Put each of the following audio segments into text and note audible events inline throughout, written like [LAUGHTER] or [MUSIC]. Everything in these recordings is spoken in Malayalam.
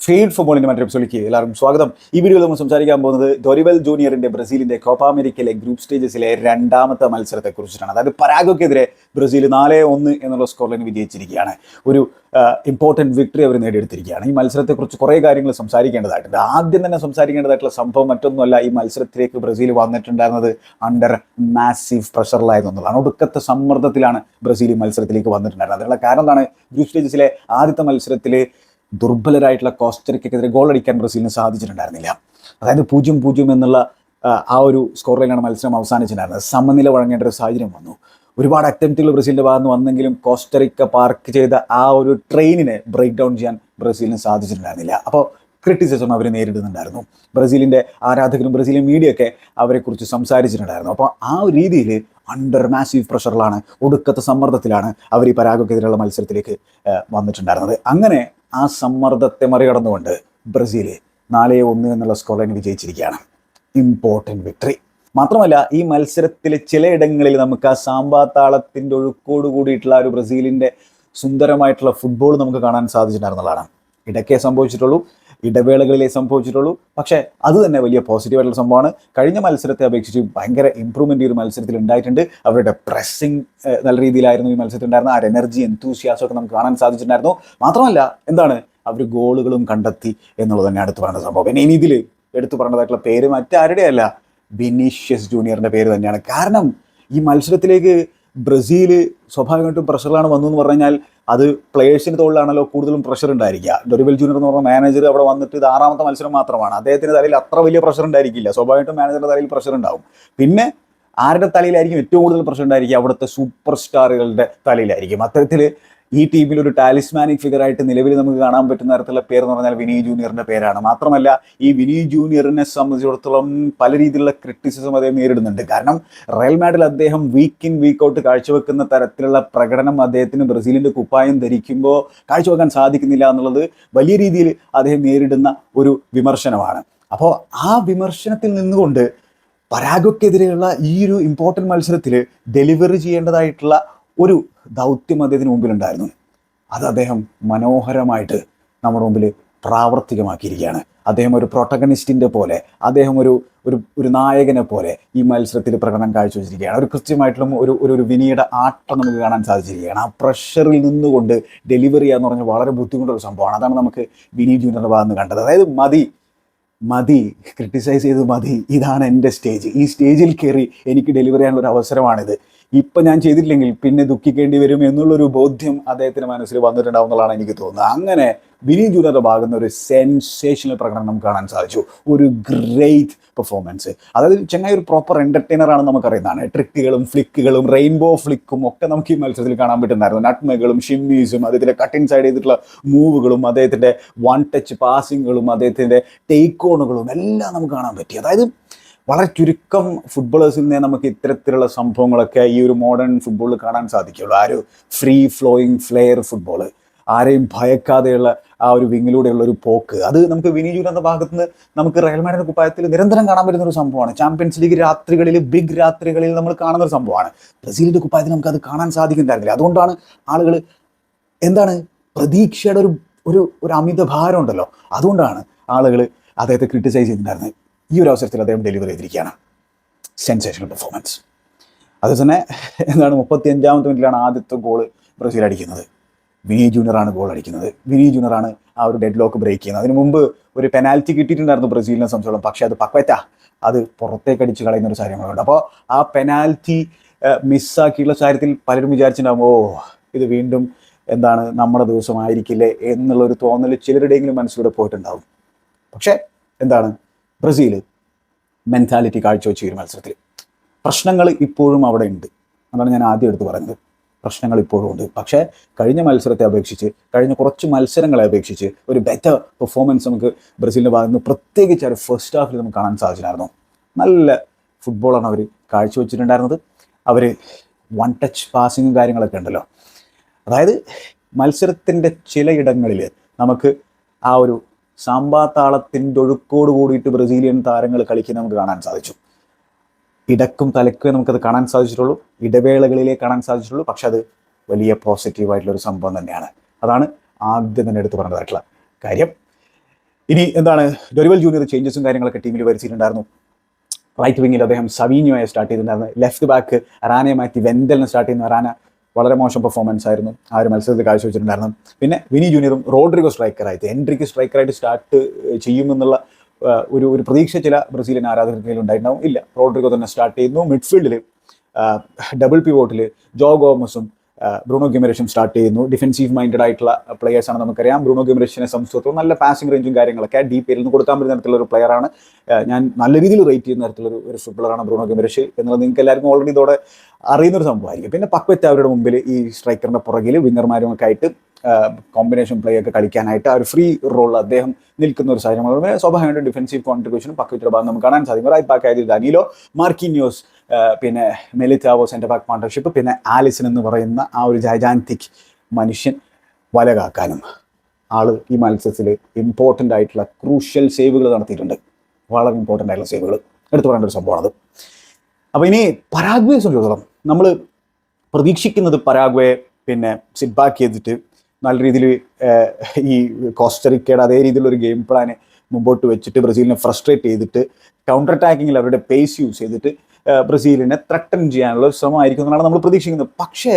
ഫീഡ് ഫുട്ബോളിന്റെ മറ്റൊരു എപ്പിസോഡിലേക്ക് എല്ലാവർക്കും സ്വാഗതം. ഈ വീഡിയോയിൽ നമ്മൾ സംസാരിക്കാൻ പോകുന്നത് ഡൊറിവൽ ജൂനിയറിന്റെ ബ്രസീലിന്റെ കോപ്പ അമേരിക്കയിലെ ഗ്രൂപ്പ് സ്റ്റേജസിലെ രണ്ടാമത്തെ മത്സരത്തെ കുറിച്ചിട്ടാണ്. അതായത് പരാഗോക്കെതിരെ ബ്രസീൽ നാല് ഒന്ന് എന്നുള്ള സ്കോർ വിജയിച്ചിരിക്കുകയാണ്. ഒരു ഇമ്പോർട്ടന്റ് വിക്ടറി അവർ നേടിയെടുത്തിരിക്കുകയാണ്. ഈ മത്സരത്തെക്കുറിച്ച് കുറേ കാര്യങ്ങൾ സംസാരിക്കേണ്ടതായിട്ടുണ്ട്. ആദ്യം തന്നെ സംസാരിക്കേണ്ടതായിട്ടുള്ള സംഭവം മറ്റൊന്നുമല്ല ഈ മത്സരത്തിലേക്ക് ബ്രസീൽ വന്നിട്ടുണ്ടായിരുന്നത് അണ്ടർ മാസീവ് പ്രഷറിലായിരുന്നുള്ളതാണ് ഒടുക്കത്തെ സമ്മർദ്ദത്തിലാണ് ബ്രസീൽ ഈ മത്സരത്തിലേക്ക് വന്നിട്ടുണ്ടായിരുന്നത്. അതിനുള്ള കാരണം എന്താണ്? ഗ്രൂപ്പ് സ്റ്റേജസിലെ ആദ്യത്തെ മത്സരത്തിൽ ദുർബലരായിട്ടുള്ള കോസ്റ്ററിക്കെതിരെ ഗോൾ അടിക്കാൻ ബ്രസീലിന് സാധിച്ചിട്ടുണ്ടായിരുന്നില്ല. അതായത് പൂജ്യം പൂജ്യം എന്നുള്ള ആ, ഒരു സ്കോർ ലൈനാണ് മത്സരം അവസാനിച്ചിട്ടുണ്ടായിരുന്നത്. സമനില വഴങ്ങേണ്ട ഒരു സാഹചര്യം വന്നു. ഒരുപാട് അറ്റംപ്റ്റുകൾ ബ്രസീലിന്റെ ഭാഗത്ത് വന്നെങ്കിലും കോസ്റ്ററിക്ക പാർക്ക് ചെയ്ത ആ ഒരു ട്രെയിനിനെ ബ്രേക്ക് ഡൗൺ ചെയ്യാൻ ബ്രസീലിന് സാധിച്ചിട്ടുണ്ടായിരുന്നില്ല. അപ്പോൾ ക്രിറ്റിസിസം അവർ നേരിടുന്നുണ്ടായിരുന്നു. ബ്രസീലിന്റെ ആരാധകരും ബ്രസീലിയൻ മീഡിയ ഒക്കെ അവരെക്കുറിച്ച് സംസാരിച്ചിട്ടുണ്ടായിരുന്നു. അപ്പോൾ ആ ഒരു രീതിയിൽ അണ്ടർ മാസീവ് പ്രഷറിലാണ് ഒടുക്കത്തെ സമ്മർദ്ദത്തിലാണ് അവർ ഈ പരാഗക്കെതിരെയുള്ള മത്സരത്തിലേക്ക് വന്നിട്ടുണ്ടായിരുന്നത്. അങ്ങനെ ആ സമ്മർദ്ദത്തെ മറികടന്നുകൊണ്ട് ബ്രസീൽ നാലേ ഒന്ന് എന്നുള്ള ലൈൻ വിജയിച്ചിരിക്കുകയാണ്. ഇമ്പോർട്ടന്റ് വിക്ടറി മാത്രമല്ല ഈ മത്സരത്തിലെ ചിലയിടങ്ങളിൽ നമുക്ക് ആ സാമ്പാത്താളത്തിന്റെ ഒഴുക്കോട് കൂടിയിട്ടുള്ള ഒരു ബ്രസീലിന്റെ സുന്ദരമായിട്ടുള്ള ഫുട്ബോൾ നമുക്ക് കാണാൻ സാധിച്ചിട്ടുണ്ടായിരുന്നതാണ്. ഇടയ്ക്കേ സംഭവിച്ചിട്ടുള്ളൂ. ഇടവേളകളിലേ സംഭവിച്ചിട്ടുള്ളൂ. പക്ഷേ അത് തന്നെ വലിയ പോസിറ്റീവായിട്ടുള്ള സംഭവമാണ്. കഴിഞ്ഞ മത്സരത്തെ അപേക്ഷിച്ച് ഭയങ്കര ഇമ്പ്രൂവ്മെന്റ് ഈ ഒരു മത്സരത്തിൽ ഉണ്ടായിട്ടുണ്ട്. അവരുടെ പ്രസ്സിങ് നല്ല രീതിയിലായിരുന്നു ഈ മത്സരത്തിൽ ഉണ്ടായിരുന്ന ആ എനർജി എന്തൂസിയാസം ഒക്കെ നമുക്ക് കാണാൻ സാധിച്ചിട്ടുണ്ടായിരുന്നു. മാത്രമല്ല എന്താണ്? അവർ ഗോളുകളും കണ്ടെത്തി എന്നുള്ളത് തന്നെ അടുത്ത് പറയുന്ന സംഭവം. പിന്നെ ഇനി ഇതിൽ എടുത്തു പറഞ്ഞതായിട്ടുള്ള പേര് മറ്റാരുടെയല്ല? ബിനീഷ്യസ് ജൂനിയറിന്റെ പേര് തന്നെയാണ്. കാരണം ഈ മത്സരത്തിലേക്ക് ബ്രസീൽ സ്വാഭാവികമായിട്ടും പ്രഷറിലാണ് വന്നു എന്ന് പറഞ്ഞു കഴിഞ്ഞാൽ അത് പ്ലേയേഴ്സിന് തോളിലാണല്ലോ കൂടുതലും പ്രഷർ ഉണ്ടായിരിക്കുക. ഡൊറിബൽ ജൂനിയർ എന്ന് പറഞ്ഞ മാനേജർ അവിടെ വന്നിട്ട് ഇത് ആറാമത്തെ മത്സരം മാത്രമാണ്. അദ്ദേഹത്തിന്റെ തലയിൽ അത്ര വലിയ പ്രഷർ ഉണ്ടായിരിക്കില്ല. സ്വാഭാവികമായിട്ടും മാനേജറുടെ തലയിൽ പ്രഷർ ഉണ്ടാവും. പിന്നെ ആരുടെ തലയിലായിരിക്കും ഏറ്റവും കൂടുതൽ പ്രഷർ ഉണ്ടായിരിക്കുക? അവിടുത്തെ സൂപ്പർ സ്റ്റാറുകളുടെ തലയിലായിരിക്കും. അത്തരത്തിൽ ഈ ടീമിൽ ഒരു ടാലിസ്മാനിക് ഫിഗർ ആയിട്ട് നിലവിൽ നമുക്ക് കാണാൻ പറ്റുന്ന തരത്തിലുള്ള പേര് എന്ന് പറഞ്ഞാൽ വിനീ ജൂനിയറിന്റെ പേരാണ്. മാത്രമല്ല ഈ വിനീ ജൂനിയറിനെ സംബന്ധിച്ചിടത്തോളം പല രീതിയിലുള്ള ക്രിറ്റിസിസം അദ്ദേഹം നേരിടുന്നുണ്ട്. കാരണം റയൽ മാഡിൽ അദ്ദേഹം വീക്ക് ഇൻ വീക്ക് ഔട്ട് കാഴ്ചവെക്കുന്ന തരത്തിലുള്ള പ്രകടനം അദ്ദേഹത്തിന് ബ്രസീലിന്റെ കുപ്പായം ധരിക്കുമ്പോൾ കാഴ്ചവെക്കാൻ സാധിക്കുന്നില്ല എന്നുള്ളത് വലിയ രീതിയിൽ അദ്ദേഹം നേരിടുന്ന ഒരു വിമർശനമാണ്. അപ്പോൾ ആ വിമർശനത്തിൽ നിന്നുകൊണ്ട് പരാഗോക്കെതിരെയുള്ള ഈ ഒരു ഇമ്പോർട്ടന്റ് മത്സരത്തിൽ ഡെലിവറി ചെയ്യേണ്ടതായിട്ടുള്ള ഒരു ദൗത്യം അദ്ദേഹത്തിന് മുമ്പിലുണ്ടായിരുന്നു. അത് അദ്ദേഹം മനോഹരമായിട്ട് നമ്മുടെ മുമ്പിൽ പ്രാവർത്തികമാക്കിയിരിക്കുകയാണ്. അദ്ദേഹം ഒരു പ്രൊട്ടഗണിസ്റ്റിന്റെ പോലെ അദ്ദേഹം ഒരു ഒരു ഒരു നായകനെ പോലെ ഈ മത്സരത്തിൽ പ്രകടനം കാഴ്ചവെച്ചിരിക്കുകയാണ്. ഒരു കൃത്യമായിട്ടുള്ള ഒരു ഒരു ഒരു വിനിയുടെ ആട്ടം നമുക്ക് കാണാൻ സാധിച്ചിരിക്കുകയാണ്. ആ പ്രഷറിൽ നിന്നുകൊണ്ട് ഡെലിവറി ചെയ്യാന്ന് പറഞ്ഞാൽ വളരെ ബുദ്ധിമുട്ടുള്ള സംഭവമാണ്. അതാണ് നമുക്ക് വിനി ജൂനിയറുടെ ഭാഗത്ത് കണ്ടത്. അതായത് മതി മതി ക്രിട്ടിസൈസ് ചെയ്ത് മതി. ഇതാണ് എന്റെ സ്റ്റേജ് ഈ സ്റ്റേജിൽ കയറി എനിക്ക് ഡെലിവറി ചെയ്യാനുള്ള ഒരു അവസരമാണിത്. ഇപ്പം ഞാൻ ചെയ്തിട്ടില്ലെങ്കിൽ പിന്നെ ദുഃഖിക്കേണ്ടി വരും എന്നുള്ളൊരു ബോധ്യം അദ്ദേഹത്തിന് മനസ്സിൽ വന്നിട്ടുണ്ടാവും എന്നുള്ളതാണ് എനിക്ക് തോന്നുന്നത്. അങ്ങനെ വിനി ജൂനിയറുടെ ഭാഗത്ത് നിന്ന് ഒരു സെൻസേഷണൽ പ്രകടനം കാണാൻ സാധിച്ചു. ഒരു ഗ്രേറ്റ് പെർഫോമൻസ് അതായത് ചെങ്ങായി ഒരു പ്രോപ്പർ എന്റർടൈനർ ആണെന്ന് നമുക്കറിയുന്നതാണ്. ട്രിക്കുകളും ഫ്ലിക്കുകളും റെയിൻബോ ഫ്ലിക്കും ഒക്കെ നമുക്ക് ഈ മത്സരത്തിൽ കാണാൻ പറ്റുന്നതായിരുന്നു. നട്മകളും ഷിമ്മീസും അദ്ദേഹത്തിന്റെ കട്ട് സൈഡ് ചെയ്തിട്ടുള്ള മൂവുകളും അദ്ദേഹത്തിന്റെ വൺ ടച്ച് പാസിങ്ങുകളും അദ്ദേഹത്തിന്റെ ടേക്ക് ഓണുകളും എല്ലാം നമുക്ക് കാണാൻ പറ്റി. അതായത് വളരെ ചുരുക്കം ഫുട്ബോളേഴ്സിൽ നിന്നേ നമുക്ക് ഇത്തരത്തിലുള്ള സംഭവങ്ങളൊക്കെ ഈ ഒരു മോഡേൺ ഫുട്ബോളിൽ കാണാൻ സാധിക്കുള്ളൂ. ആ ഒരു ഫ്രീ ഫ്ലോയിങ് ഫ്ലെയർ ഫുട്ബോൾ ആരെയും ഭയക്കാതെയുള്ള ആ ഒരു വിങ്ങിലൂടെയുള്ള ഒരു പോക്ക്. അത് നമുക്ക് വിനി എന്ന ഭാഗത്ത് നിന്ന് നമുക്ക് റയൽ മാഡിന്റെ കുപ്പായത്തിൽ നിരന്തരം കാണാൻ പറ്റുന്ന ഒരു സംഭവമാണ്. ചാമ്പ്യൻസ് ലീഗ് രാത്രികളിൽ ബിഗ് രാത്രികളിൽ നമ്മൾ കാണുന്ന ഒരു സംഭവമാണ്. ബ്രസീലിന്റെ കുപ്പായത്തിൽ നമുക്ക് അത് കാണാൻ സാധിക്കുന്നുണ്ടായിരുന്നില്ല അതുകൊണ്ടാണ് ആളുകൾ എന്താണ് പ്രതീക്ഷയുടെ ഒരു ഒരു ഒരു അമിത ഭാരം ഉണ്ടല്ലോ അതുകൊണ്ടാണ് ആളുകൾ അദ്ദേഹത്തെ ക്രിട്ടിസൈസ് ചെയ്തിട്ടുണ്ടായിരുന്നത്. ഈ ഒരു അവസരത്തിൽ അദ്ദേഹം ഡെലിവർ ചെയ്തിരിക്കുകയാണ്. സെൻസേഷണൽ പെർഫോമൻസ് അത് തന്നെ എന്താണ് മുപ്പത്തി അഞ്ചാമത്തെ മിനിറ്റിലാണ് ആദ്യത്തെ ഗോൾ ബ്രസീൽ അടിക്കുന്നത്. വിനി ജൂനിയറാണ് ഗോൾ അടിക്കുന്നത്. വിനി ജൂനിയറാണ് ആ ഒരു ഡെഡ് ലോക്ക് ബ്രേക്ക് ചെയ്യുന്നത്. അതിന് മുമ്പ് ഒരു പെനാൽറ്റി കിട്ടിയിട്ടുണ്ടായിരുന്നു ബ്രസീലിനെ സംബന്ധിച്ചോളം. പക്ഷേ അത് പക്വറ്റ. അത് പുറത്തേക്ക് അടിച്ച് കളയുന്ന ഒരു കാര്യങ്ങളുണ്ട്. അപ്പോൾ ആ പെനാൽറ്റി മിസ്സാക്കിയുള്ള കാര്യത്തിൽ പലരും വിചാരിച്ചിട്ടുണ്ടാകും ഓ ഇത് വീണ്ടും എന്താണ് നമ്മുടെ ദിവസമായിരിക്കില്ലേ? എന്നുള്ളൊരു തോന്നൽ ചിലരുടെയെങ്കിലും മനസ്സിലൂടെ പോയിട്ടുണ്ടാവും. പക്ഷേ എന്താണ്? ബ്രസീൽ മെന്റാലിറ്റി കാഴ്ചവെച്ച ഈ മത്സരത്തിൽ. പ്രശ്നങ്ങൾ ഇപ്പോഴും അവിടെ ഉണ്ട്. അതാണ് ഞാൻ ആദ്യം എടുത്ത് പറഞ്ഞത്. പ്രശ്നങ്ങൾ ഇപ്പോഴും ഉണ്ട്. പക്ഷേ കഴിഞ്ഞ മത്സരത്തെ അപേക്ഷിച്ച് കഴിഞ്ഞ കുറച്ച് മത്സരങ്ങളെ അപേക്ഷിച്ച് ഒരു ബെറ്റർ പെർഫോമൻസ് നമുക്ക് ബ്രസീലിന്റെ ഭാഗത്ത് നിന്ന് പ്രത്യേകിച്ച് ഒരു ഫസ്റ്റ് ഹാഫിൽ നമുക്ക് കാണാൻ സാധിച്ചിട്ടുണ്ടായിരുന്നു. നല്ല ഫുട്ബോളാണ് അവർ കാഴ്ചവെച്ചിട്ടുണ്ടായിരുന്നത്. അവർ വൺ ടച്ച് പാസിങ്ങും കാര്യങ്ങളൊക്കെ ഉണ്ടല്ലോ. അതായത് മത്സരത്തിന്റെ ചിലയിടങ്ങളിൽ നമുക്ക് ആ ഒരു സാമ്പാത്താളത്തിന്റെ ഒഴുക്കോട് കൂടിയിട്ട് ബ്രസീലിയൻ താരങ്ങൾ കളിക്കുന്നത് നമുക്ക് കാണാൻ സാധിച്ചു. ഇടക്കും തലക്കും നമുക്കത് കാണാൻ സാധിച്ചിട്ടുള്ളൂ. ഇടവേളകളിലേ കാണാൻ സാധിച്ചിട്ടുള്ളൂ. പക്ഷെ അത് വലിയ പോസിറ്റീവായിട്ടുള്ള ഒരു സംഭവം തന്നെയാണ്. അതാണ് ആദ്യം തന്നെ എടുത്തു പറഞ്ഞതായിട്ടുള്ള കാര്യം. ഇനി എന്താണ്? ഡൊരിവൽ ജൂനിയർ ചേഞ്ചസും കാര്യങ്ങളൊക്കെ ടീമിൽ വരുത്തിയിട്ടുണ്ടായിരുന്നു. റൈറ്റ് വിങ്ങിൽ അദ്ദേഹം സവീനിയോയെ സ്റ്റാർട്ട് ചെയ്തിട്ടുണ്ടായിരുന്നു. ലെഫ്റ്റ് ബാക്ക് റാനയെ മാറ്റി വെന്തലിനെ സ്റ്റാർട്ട് ചെയ്യുന്ന. അറാന വളരെ മോശം പെർഫോമൻസ് ആയിരുന്നു. ആ ഒരു മത്സരത്തിൽ കാഴ്ചവെച്ചിട്ടുണ്ടായിരുന്നു. പിന്നെ വിനി ജൂനിയറും റോഡ്രിഗോ സ്ട്രൈക്കറായിട്ട് എൻട്രിക്ക് സ്ട്രൈക്കറായിട്ട് സ്റ്റാർട്ട് ചെയ്യുമെന്നുള്ള ഒരു ഒരു പ്രതീക്ഷ ചില ബ്രസീലിയൻ ആരാധകർക്കിടയിൽ ഉണ്ടായിട്ടുണ്ടാവും. ഇല്ല. റോഡ്രിഗോ തന്നെ സ്റ്റാർട്ട് ചെയ്യുന്നു. മിഡ്ഫീൽഡിൽ ഡബിൾ പിവോട്ടിൽ ജോ ഗോമസും ബ്രൂണോ ഗിമരഷും സ്റ്റാർട്ട് ചെയ്യുന്നു. ഡിഫൻസീവ് മൈൻഡഡ് ആയിട്ടുള്ള പ്ലേയേഴ്സ് ആണ് നമുക്കറിയാം. ബ്രൂണോ ഗിമരഷിനെ സംബന്ധിച്ചിടത്തോളം നല്ല പാസിംഗ് റേഞ്ചും കാര്യങ്ങളൊക്കെ ഡീപ്പ് പേരിൽ നിന്ന് കൊടുക്കാൻ പറ്റുന്ന തരത്തിലുള്ള ഒരു പ്ലെയറാണ് ഞാൻ നല്ല രീതിയിൽ റേറ്റ് ചെയ്യുന്ന തരത്തിലൊരു ഒരു ഫുട്ബോളറാണ് ബ്രൂണോ ഗിമരഷ് എന്നുള്ളത് നിങ്ങൾക്ക് എല്ലാവർക്കും ഓൾറെഡി ഇതോടെ അറിയുന്ന ഒരു സംഭവമായിരിക്കും. പിന്നെ പക്വത്ത് അവരുടെ മുമ്പിൽ ഈ സ്ട്രൈക്കറിന്റെ പുറകിൽ വിന്നർമാരും ഒക്കെ ആയിട്ട് കോമ്പിനേഷൻ പ്ലേ ഒക്കെ കളിക്കാനായിട്ട് ആ ഒരു ഫ്രീ റോൾ അദ്ദേഹം നിൽക്കുന്ന ഒരു സാഹചര്യം. സ്വാഭാവികമായിട്ടും ഡിഫൻസീവ് കോൺട്രിബ്യൂഷനും പക്വത്തിന്റെ ഭാഗം നമുക്ക് കാണാൻ സാധിക്കും. റൈറ്റ് ബാക്ക് ആയത് ഡാനിലോ മാർക്കിന്യോസ് പിന്നെ മെലിറ്റാവോ സെന്റർ ബാക്ക് പാർട്ണർഷിപ്പ് പിന്നെ ആലിസൺ എന്ന് പറയുന്ന ആ ഒരു ജൈജാന്തിക് മനുഷ്യൻ വല കാക്കാനും ആൾ ഈ മത്സരത്തിൽ ഇമ്പോർട്ടന്റ് ആയിട്ടുള്ള ക്രൂഷ്യൽ സേവുകൾ നടത്തിയിട്ടുണ്ട്. വളരെ ഇമ്പോർട്ടന്റ് ആയിട്ടുള്ള സേവുകൾ എടുത്തു പറയേണ്ട ഒരു സംഭവമാണത് അപ്പോൾ ഇനി പരാഗ്വയെ സംബന്ധിച്ചിടത്തോളം നമ്മൾ പ്രതീക്ഷിക്കുന്നത് പരാഗ്വയെ പിന്നെ സിറ്റ് ബാക്ക് ചെയ്തിട്ട് നല്ല രീതിയിൽ ഈ കോസ്റ്ററിക്കയുടെ അതേ രീതിയിലുള്ള ഒരു ഗെയിം പ്ലാന് മുമ്പോട്ട് വെച്ചിട്ട് ബ്രസീലിനെ ഫ്രസ്ട്രേറ്റ് ചെയ്തിട്ട് കൗണ്ടർ അറ്റാക്കിങ്ങിൽ അവരുടെ പേസ് യൂസ് ചെയ്തിട്ട് ബ്രസീലിനെ ത്രട്ടൻ ചെയ്യാനുള്ള ഒരു ശ്രമമായിരിക്കും എന്നാണ് നമ്മൾ പ്രതീക്ഷിക്കുന്നത്. പക്ഷേ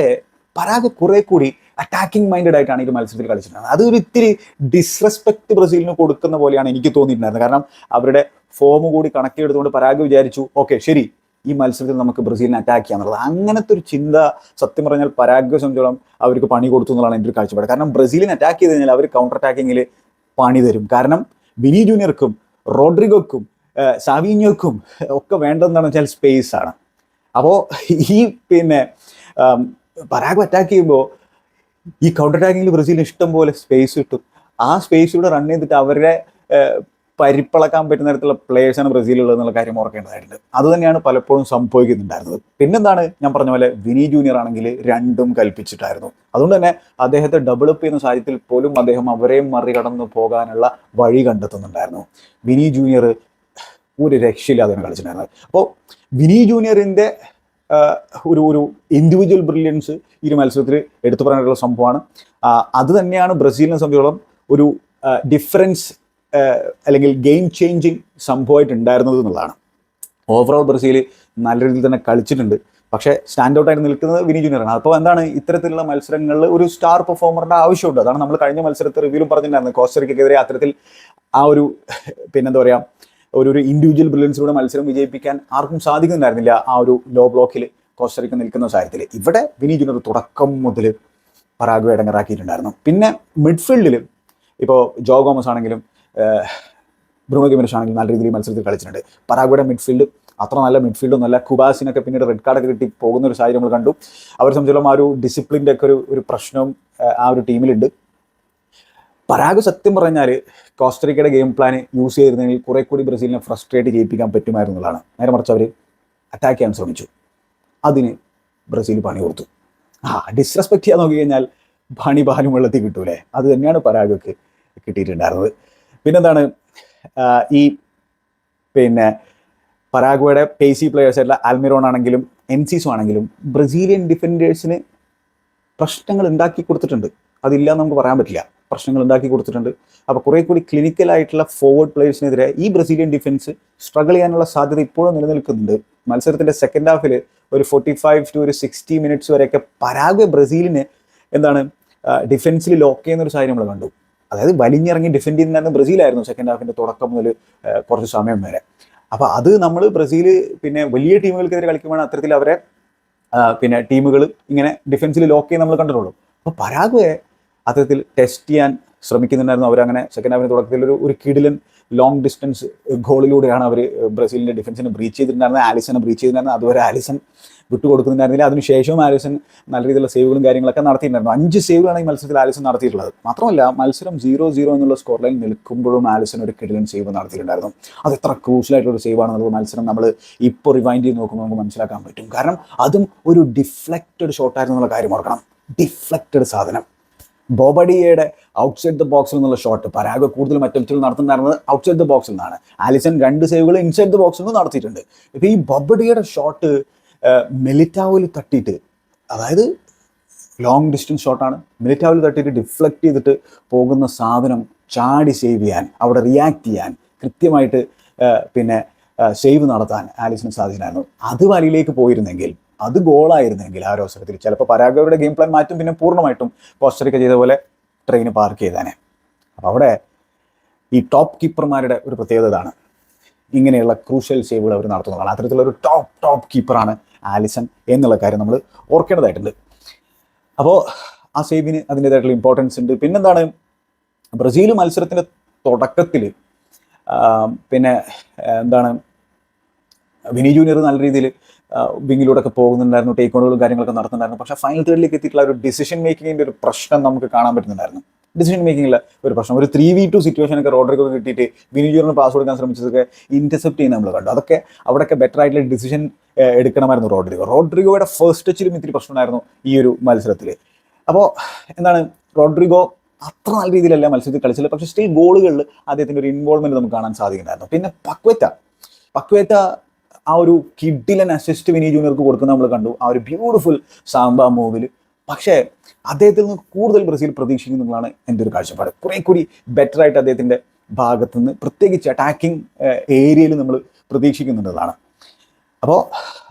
പരാഗ് കുറെ കൂടി അറ്റാക്കിംഗ് മൈൻഡഡ് ആയിട്ടാണ് ഈ മത്സരത്തിൽ കളിച്ചിട്ടുണ്ടായിരുന്നത് അതൊരു ഇത്തിരി ഡിസ്റെസ്പെക്ട് ബ്രസീലിന് കൊടുക്കുന്ന പോലെയാണ് എനിക്ക് തോന്നിയിട്ടുണ്ടായിരുന്നത്. കാരണം അവരുടെ ഫോം കൂടി കണക്കിലെടുത്തുകൊണ്ട് പരാഗ് വിചാരിച്ചു ഓക്കെ ശരി ഈ മത്സരത്തിൽ നമുക്ക് ബ്രസീലിനെ അറ്റാക്ക് ചെയ്യാന്നുള്ളത് അങ്ങനത്തെ ഒരു ചിന്ത സത്യം പറഞ്ഞാൽ പരാഗ് സംബന്ധിച്ചോളം അവർക്ക് പണി കൊടുത്തു എന്നുള്ളതാണ് എന്റെ ഒരു കാഴ്ചപ്പാട്. കാരണം ബ്രസീലിനെ അറ്റാക്ക് ചെയ്ത് കഴിഞ്ഞാൽ അവർ കൗണ്ടർ അറ്റാക്കിങ്ങിൽ പണി തരും. കാരണം വിനി ജൂനിയർക്കും റോഡ്രിഗോക്കും സാവിഞ്ഞോക്കും ഒക്കെ വേണ്ടതെന്താണെന്ന് വെച്ചാൽ സ്പേസ് ആണ്. അപ്പോൾ ഈ പിന്നെ പരാഗ് അറ്റാക്ക് ചെയ്യുമ്പോൾ ഈ കൗണ്ടർ അറ്റാക്കിങ്ങിൽ ബ്രസീലിന് ഇഷ്ടം പോലെ സ്പേസ് കിട്ടും. ആ സ്പേസിലൂടെ റൺ ചെയ്തിട്ട് അവരുടെ പരിപ്പളക്കാൻ പറ്റുന്ന തരത്തിലുള്ള പ്ലേയേഴ്സാണ് ബ്രസീലുള്ളത് എന്നുള്ള കാര്യം ഓർക്കേണ്ടതായിട്ടുണ്ട്. അത് തന്നെയാണ് പലപ്പോഴും സംഭവിക്കുന്നുണ്ടായിരുന്നത്. പിന്നെന്താണ് ഞാൻ പറഞ്ഞ പോലെ വിനി ജൂനിയർ ആണെങ്കിൽ രണ്ടും കൽപ്പിച്ചിട്ടായിരുന്നു. അതുകൊണ്ട് തന്നെ അദ്ദേഹത്തെ ഡബിൾ ചെയ്യുന്ന സാഹചര്യത്തിൽ പോലും അദ്ദേഹം അവരെയും മറികടന്ന് പോകാനുള്ള വഴി കണ്ടെത്തുന്നുണ്ടായിരുന്നു. വിനി ജൂനിയർ ഒരു രക്ഷയില്ലാതെയാണ് കളിച്ചിട്ടുണ്ടായിരുന്നത്. അപ്പോൾ വിനി ജൂനിയറിന്റെ ഒരു ഒരു ഇൻഡിവിജ്വൽ ബ്രില്യൻസ് ഈ ഒരു മത്സരത്തിൽ എടുത്തു പറയാനുള്ള സംഭവമാണ്. അത് തന്നെയാണ് ബ്രസീലിനെ സംബന്ധിച്ചോളം ഒരു ഡിഫറൻസ് അല്ലെങ്കിൽ ഗെയിം ചേഞ്ചിങ് സംഭവമായിട്ട് ഉണ്ടായിരുന്നത് എന്നുള്ളതാണ്. ഓവറോൾ ബ്രസീൽ നല്ല രീതിയിൽ തന്നെ കളിച്ചിട്ടുണ്ട്. പക്ഷേ സ്റ്റാൻഡ് ഔട്ടായിട്ട് നിൽക്കുന്നത് വിനി ജൂനിയറാണ്. അപ്പോൾ എന്താണ് ഇത്തരത്തിലുള്ള മത്സരങ്ങളിൽ ഒരു സ്റ്റാർ പെർഫോമറിന്റെ ആവശ്യമുണ്ട്? അതാണ് നമ്മൾ കഴിഞ്ഞ മത്സരത്തെ റിവ്യൂലും പറഞ്ഞിട്ടുണ്ടായിരുന്നു കോസ്റ്ററിക്കെതിരെ അത്തരത്തിൽ ആ ഒരു പിന്നെന്താ പറയുക ഒരു ഒരു ഇൻഡിവിജ്വൽ ബ്രില്യൻസിലൂടെ മത്സരം വിജയിപ്പിക്കാൻ ആർക്കും സാധിക്കുന്നുണ്ടായിരുന്നില്ല ആ ഒരു ലോ ബ്ലോക്കിൽ കോസ്റ്ററിക്ക നിൽക്കുന്ന സാഹചര്യത്തിൽ ഇവിടെ വിനി ജുനർ തുടക്കം മുതൽ പരാഗ് ഇടങ്ങറാക്കിയിട്ടുണ്ടായിരുന്നു പിന്നെ മിഡ്ഫീൽഡിൽ ഇപ്പോൾ ജോ ഗോമസ് ആണെങ്കിലും ബ്രൂണോ ആണെങ്കിലും നല്ല രീതിയിൽ മത്സരത്തിൽ കളിച്ചിട്ടുണ്ട്. പരാഗ്വയുടെ മിഡ്ഫീൽഡ് അത്ര നല്ല മിഡ്ഫീൽഡൊന്നും അല്ല കുബാസിനൊക്കെ പിന്നീട് റെഡ് കാർഡൊക്കെ കിട്ടി പോകുന്ന ഒരു സാഹചര്യം നമ്മൾ കണ്ടു. അവർ സംബന്ധിച്ചോളം ആ ഒരു ഡിസിപ്ലിന്റെ ഒക്കെ ഒരു ഒരു പ്രശ്നവും ആ ഒരു ടീമിലുണ്ട് പരാഗ് സത്യം പറഞ്ഞാൽ കോസ്റ്ററിക്കയുടെ ഗെയിം പ്ലാൻ യൂസ് ചെയ്തിരുന്നെങ്കിൽ കുറെ കൂടി ബ്രസീലിനെ ഫ്രസ്ട്രേറ്റ് ചെയ്യിപ്പിക്കാൻ പറ്റുമായിരുന്നുള്ളതാണ് നേരെ മറിച്ച് അവർ അറ്റാക്ക് ചെയ്യാൻ ശ്രമിച്ചു. അതിന് ബ്രസീൽ പണി കൊടുത്തു. ആ ഡിസ്റെസ്പെക്ട് ചെയ്യാൻ നോക്കി കഴിഞ്ഞാൽ പണി പാലും വെള്ളത്തിൽ കിട്ടൂലേ? അത് തന്നെയാണ് പരാഗൊക്കെ കിട്ടിയിട്ടുണ്ടായിരുന്നത്. പിന്നെന്താണ്? ഈ പിന്നെ പരാഗ്വയുടെ പേസി പ്ലേയേഴ്സ് ആയിട്ടുള്ള ആൽമിറോൺ ആണെങ്കിലും എൻസിസോ ആണെങ്കിലും ബ്രസീലിയൻ ഡിഫൻഡേഴ്സിന് പ്രശ്നങ്ങൾ ഉണ്ടാക്കി കൊടുത്തിട്ടുണ്ട്. അതില്ല നമുക്ക് പറയാൻ പറ്റില്ല. പ്രശ്നങ്ങൾ ഉണ്ടാക്കി കൊടുത്തിട്ടുണ്ട്. അപ്പോൾ കുറെ കൂടി ക്ലിനിക്കൽ ആയിട്ടുള്ള ഫോർവേഡ് പ്ലേയേഴ്സിനെതിരെ ഈ ബ്രസീലിയൻ ഡിഫൻസ് സ്ട്രഗിൾ ചെയ്യാനുള്ള സാധ്യത ഇപ്പോഴും നിലനിൽക്കുന്നുണ്ട്. മത്സരത്തിന്റെ സെക്കൻഡ് ഹാഫിൽ ഒരു ഫോർട്ടി ഫൈവ് ടു ഒരു സിക്സ്റ്റി മിനിറ്റ്സ് വരെയൊക്കെ പരാഗ്വെ ബ്രസീലിന് എന്താണ് ഡിഫൻസിൽ ലോക്ക് ചെയ്യുന്ന ഒരു സാഹചര്യം നമ്മൾ കണ്ടു. അതായത് വലിഞ്ഞിറങ്ങി ഡിഫെൻഡ് ബ്രസീൽ ബ്രസീലായിരുന്നു സെക്കൻഡ് ഹാഫിന്റെ തുടക്കം മുതൽ കുറച്ച് സമയം വരെ. അപ്പോൾ അത് നമ്മൾ ബ്രസീൽ പിന്നെ വലിയ ടീമുകൾക്കെതിരെ കളിക്കുമ്പോൾ അത്തരത്തിൽ അവരെ പിന്നെ ടീമുകൾ ഇങ്ങനെ ഡിഫൻസിൽ ലോക്ക് ചെയ്യുന്ന നമ്മൾ കണ്ടിട്ടുള്ളൂ. അപ്പോൾ പരാഗ്വയെ അത്തരത്തിൽ ടെസ്റ്റ് ചെയ്യാൻ ശ്രമിക്കുന്നുണ്ടായിരുന്നു. അവരങ്ങനെ സെക്കൻഡ് ഹാഫിന് തുടക്കത്തിൽ ഒരു ഒരു കിടിലൻ ലോങ് ഡിസ്റ്റൻസ് ഗോളിലൂടെയാണ് അവർ ബ്രസീലിന്റെ ഡിഫൻസിനെ ബ്രീച്ച് ചെയ്തിട്ടുണ്ടായിരുന്നത്. ആലിസനെ ബ്രീച്ച് ചെയ്തിട്ടുണ്ടായിരുന്നു അതുവരെ ആലിസൺ വിട്ടുകൊടുക്കുന്നുണ്ടായിരുന്നില്ല. അതിനുശേഷവും ആലിസൺ നല്ല രീതിയിലുള്ള സേവുകളും കാര്യങ്ങളൊക്കെ നടത്തിയിട്ടുണ്ടായിരുന്നു. അഞ്ച് സേവുകളാണ് ഈ മത്സരത്തിൽ ആലിസൺ നടത്തിയിട്ടുള്ളത്. മാത്രമല്ല മത്സരം സീറോ സീറോ എന്നുള്ള സ്കോർ ലൈൻ നിൽക്കുമ്പോഴും ആലിസൺ ഒരു കിടിലൻ സേവ് നടത്തിയിട്ടുണ്ടായിരുന്നു. അത് എത്ര ക്രൂഷ്യലായിട്ടുള്ള ഒരു സേവ് ആണെന്നുള്ളത് മത്സരം നമ്മൾ ഇപ്പോൾ റിവൈൻഡ് ചെയ്ത് നോക്കുമ്പോൾ നമുക്ക് മനസ്സിലാക്കാൻ പറ്റും. കാരണം അതും ഒരു ഡിഫ്ലക്റ്റഡ് ഷോട്ടായിരുന്നു എന്നുള്ള കാര്യം ഓർക്കണം. ഡിഫ്ലക്റ്റഡ് സാധനം. ബോബഡിയയുടെ ഔട്ട്സൈഡ് ദ ബോക്സിൽ നിന്നുള്ള ഷോട്ട്. പരാഗ് കൂടുതൽ അറ്റംപ്റ്റുകൾ നടത്തുന്നുണ്ടായിരുന്നത് ഔട്ട്സൈഡ് ദ ബോക്സിൽ നിന്നാണ്. ആലിസൺ രണ്ട് സേവുകൾ ഇൻസൈഡ് ദ ബോക്സിൽ നിന്ന് നടത്തിയിട്ടുണ്ട്. ഇപ്പൊ ഈ ബോബഡിയുടെ ഷോട്ട് മെലിറ്റാവിൽ തട്ടിയിട്ട് അതായത് ലോങ് ഡിസ്റ്റൻസ് ഷോട്ടാണ് മിലിറ്റാവിൽ തട്ടിയിട്ട് ഡിഫ്ലക്ട് ചെയ്തിട്ട് പോകുന്ന സാധനം ചാടി സേവ് ചെയ്യാൻ അവിടെ റിയാക്ട് ചെയ്യാൻ കൃത്യമായിട്ട് പിന്നെ സേവ് നടത്താൻ ആലിസിന് സാധിച്ചിട്ടുണ്ടായിരുന്നു അത് വലയിലേക്ക് പോയിരുന്നെങ്കിൽ അത് ഗോളായിരുന്നെങ്കിൽ ആ ഒരു അവസരത്തിൽ ചിലപ്പോൾ പരാഗവരുടെ ഗെയിം പ്ലാൻ മാറ്റും പിന്നെ പൂർണമായിട്ടും കോസ്റ്ററിക്ക ചെയ്ത പോലെ ട്രെയിൻ പാർക്ക് ചെയ്താനെ. അപ്പോൾ അവിടെ ഈ ടോപ്പ് കീപ്പർമാരുടെ ഒരു പ്രത്യേകത ഇതാണ്. ഇങ്ങനെയുള്ള ക്രൂഷ്യൽ സേവുകൾ അവർ നടത്തുന്നതാണ് അത്തരത്തിലുള്ള ഒരു ടോപ്പ് ടോപ്പ് കീപ്പറാണ് ആലിസൺ എന്നുള്ള കാര്യം നമ്മൾ ഓർക്കേണ്ടതായിട്ടുണ്ട്. അപ്പോൾ ആ സേവിന് അതിന്റേതായിട്ടുള്ള ഇമ്പോർട്ടൻസ് ഉണ്ട്. പിന്നെന്താണ്? ബ്രസീൽ മത്സരത്തിന്റെ തുടക്കത്തിൽ പിന്നെ എന്താണ്? വിനി ജൂനിയർ നല്ല രീതിയിൽ വിങ്ങിലൂടെ ഒക്കെ പോകുന്നുണ്ടായിരുന്നു ടേക്ക് ഓണുകളും കാര്യങ്ങളൊക്കെ നടത്തുന്നുണ്ടായിരുന്നു. പക്ഷേ ഫൈനൽ തേർഡിലേക്ക് എത്തിയിട്ടുള്ള ഒരു ഡിസിഷൻ മേക്കിങ്ങിന്റെ ഒരു പ്രശ്നം നമുക്ക് കാണാൻ പറ്റുന്നുണ്ടായിരുന്നു. ഡിസിഷൻ മേക്കിങ്ങിലെ ഒരു പ്രശ്നം. ഒരു ത്രീ വി ടു സിറ്റുവേഷൻ ഒക്കെ റോഡ്രിഗോ കിട്ടിയിട്ട് വിനിജൂറിന് പാസ് കൊടുക്കാൻ ശ്രമിച്ചതൊക്കെ ഇന്റർസെപ്റ്റ് ചെയ്യുന്ന നമ്മൾ കണ്ടു. അതൊക്കെ അവിടെയൊക്കെ ബെറ്റർ ആയിട്ടുള്ള ഡിസിഷൻ എടുക്കണമായിരുന്നു റോഡ്രിഗോ. റോഡ്രിഗോയുടെ ഫസ്റ്റ് ടച്ചിലും ഇത്തിരി പ്രശ്നമുണ്ടായിരുന്നു ഈ ഒരു മത്സരത്തിൽ അപ്പോൾ എന്താണ് റോഡ്രിഗോ അത്ര നല്ല രീതിയിലല്ല മത്സരത്തിൽ കളിച്ചില്ല പക്ഷേ സ്റ്റിൽ ഗോളുകളിൽ അദ്ദേഹത്തിന്റെ ഒരു ഇൻവോൾവ്മെന്റ് നമുക്ക് കാണാൻ സാധിക്കുന്നുണ്ടായിരുന്നു. പിന്നെ പക്വറ്റ. പക്വേറ്റ ആ ഒരു കിഡിലൻ അസിസ്റ്റ് വിനി ജൂനിയർക്ക് കൊടുക്കുന്ന നമ്മൾ കണ്ടു. ആ ഒരു ബ്യൂട്ടിഫുൾ സാമ്പ മൂവിൽ പക്ഷേ അദ്ദേഹത്തിൽ നിന്ന് കൂടുതൽ ബ്രസീൽ പ്രതീക്ഷിക്കുന്നതാണ് എന്റെ ഒരു കാഴ്ചപ്പാട്. കുറെ കൂടി ബെറ്റർ ആയിട്ട് അദ്ദേഹത്തിന്റെ ഭാഗത്തു നിന്ന് പ്രത്യേകിച്ച് അറ്റാക്കിംഗ് ഏരിയയിൽ നമ്മൾ പ്രതീക്ഷിക്കുന്നുണ്ടതാണ് അപ്പോൾ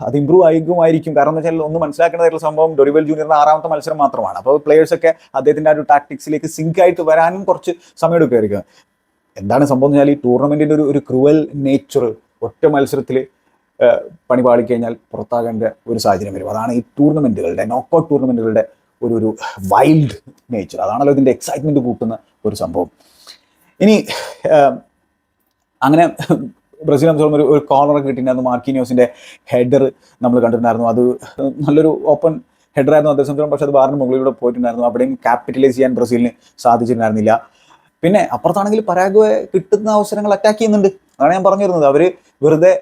അത് ഇമ്പ്രൂവ് ആയിരിക്കുമായിരിക്കും. കാരണം എന്ന് വെച്ചാൽ ഒന്ന് മനസ്സിലാക്കേണ്ടതായിട്ടുള്ള സംഭവം ഡൊറിവൽ ജൂനിയറിന്റെ ആറാമത്തെ മത്സരം മാത്രമാണ്. അപ്പോൾ പ്ലേയേഴ്സൊക്കെ അദ്ദേഹത്തിന്റെ ആ ഒരു ടാക്ടിക്സിലേക്ക് സിങ്ക് ആയിട്ട് വരാനും കുറച്ച് സമയം എടുക്കുമായിരിക്കും എന്താണ് സംഭവം എന്ന് വെച്ചാൽ ഈ ടൂർണമെന്റിന്റെ ഒരു ഒരു ക്രൂവൽ നേച്ചർ ഒറ്റ മത്സരത്തിൽ പണി പാടിക്കഴിഞ്ഞാൽ പുറത്താകേണ്ട ഒരു സാഹചര്യം വരും. അതാണ് ഈ ടൂർണമെന്റുകളുടെ നോക്കൗട്ട് ടൂർണമെന്റുകളുടെ ഒരു ഒരു വൈൽഡ് നേച്ചർ അതാണല്ലോ ഇതിന്റെ എക്സൈറ്റ്മെന്റ് കൂട്ടുന്ന ഒരു സംഭവം. ഇനി അങ്ങനെ ബ്രസീൽ സംബന്ധിച്ചോളം ഒരു ഒരു കോർണറൊക്കെ കിട്ടിയിട്ടുണ്ടായിരുന്നു. മാർക്കിനിയോസിന്റെ ഹെഡർ നമ്മൾ കണ്ടിട്ടുണ്ടായിരുന്നു. അത് നല്ലൊരു ഓപ്പൺ ഹെഡറായിരുന്നു അദ്ദേഹം സംബന്ധിച്ചോളം പക്ഷേ അത് ബാറിന് മുകളിലൂടെ പോയിട്ടുണ്ടായിരുന്നു. അവിടെയും ക്യാപിറ്റലൈസ് ചെയ്യാൻ ബ്രസീലിന് സാധിച്ചിട്ടുണ്ടായിരുന്നില്ല. പിന്നെ അപ്പുറത്താണെങ്കിൽ പരാഗ്വെ കിട്ടുന്ന അവസരങ്ങൾ അറ്റാക്ക് ചെയ്യുന്നുണ്ട്. അതാണ് ഞാൻ പറഞ്ഞിരുന്നത് അവർ വെറുതെ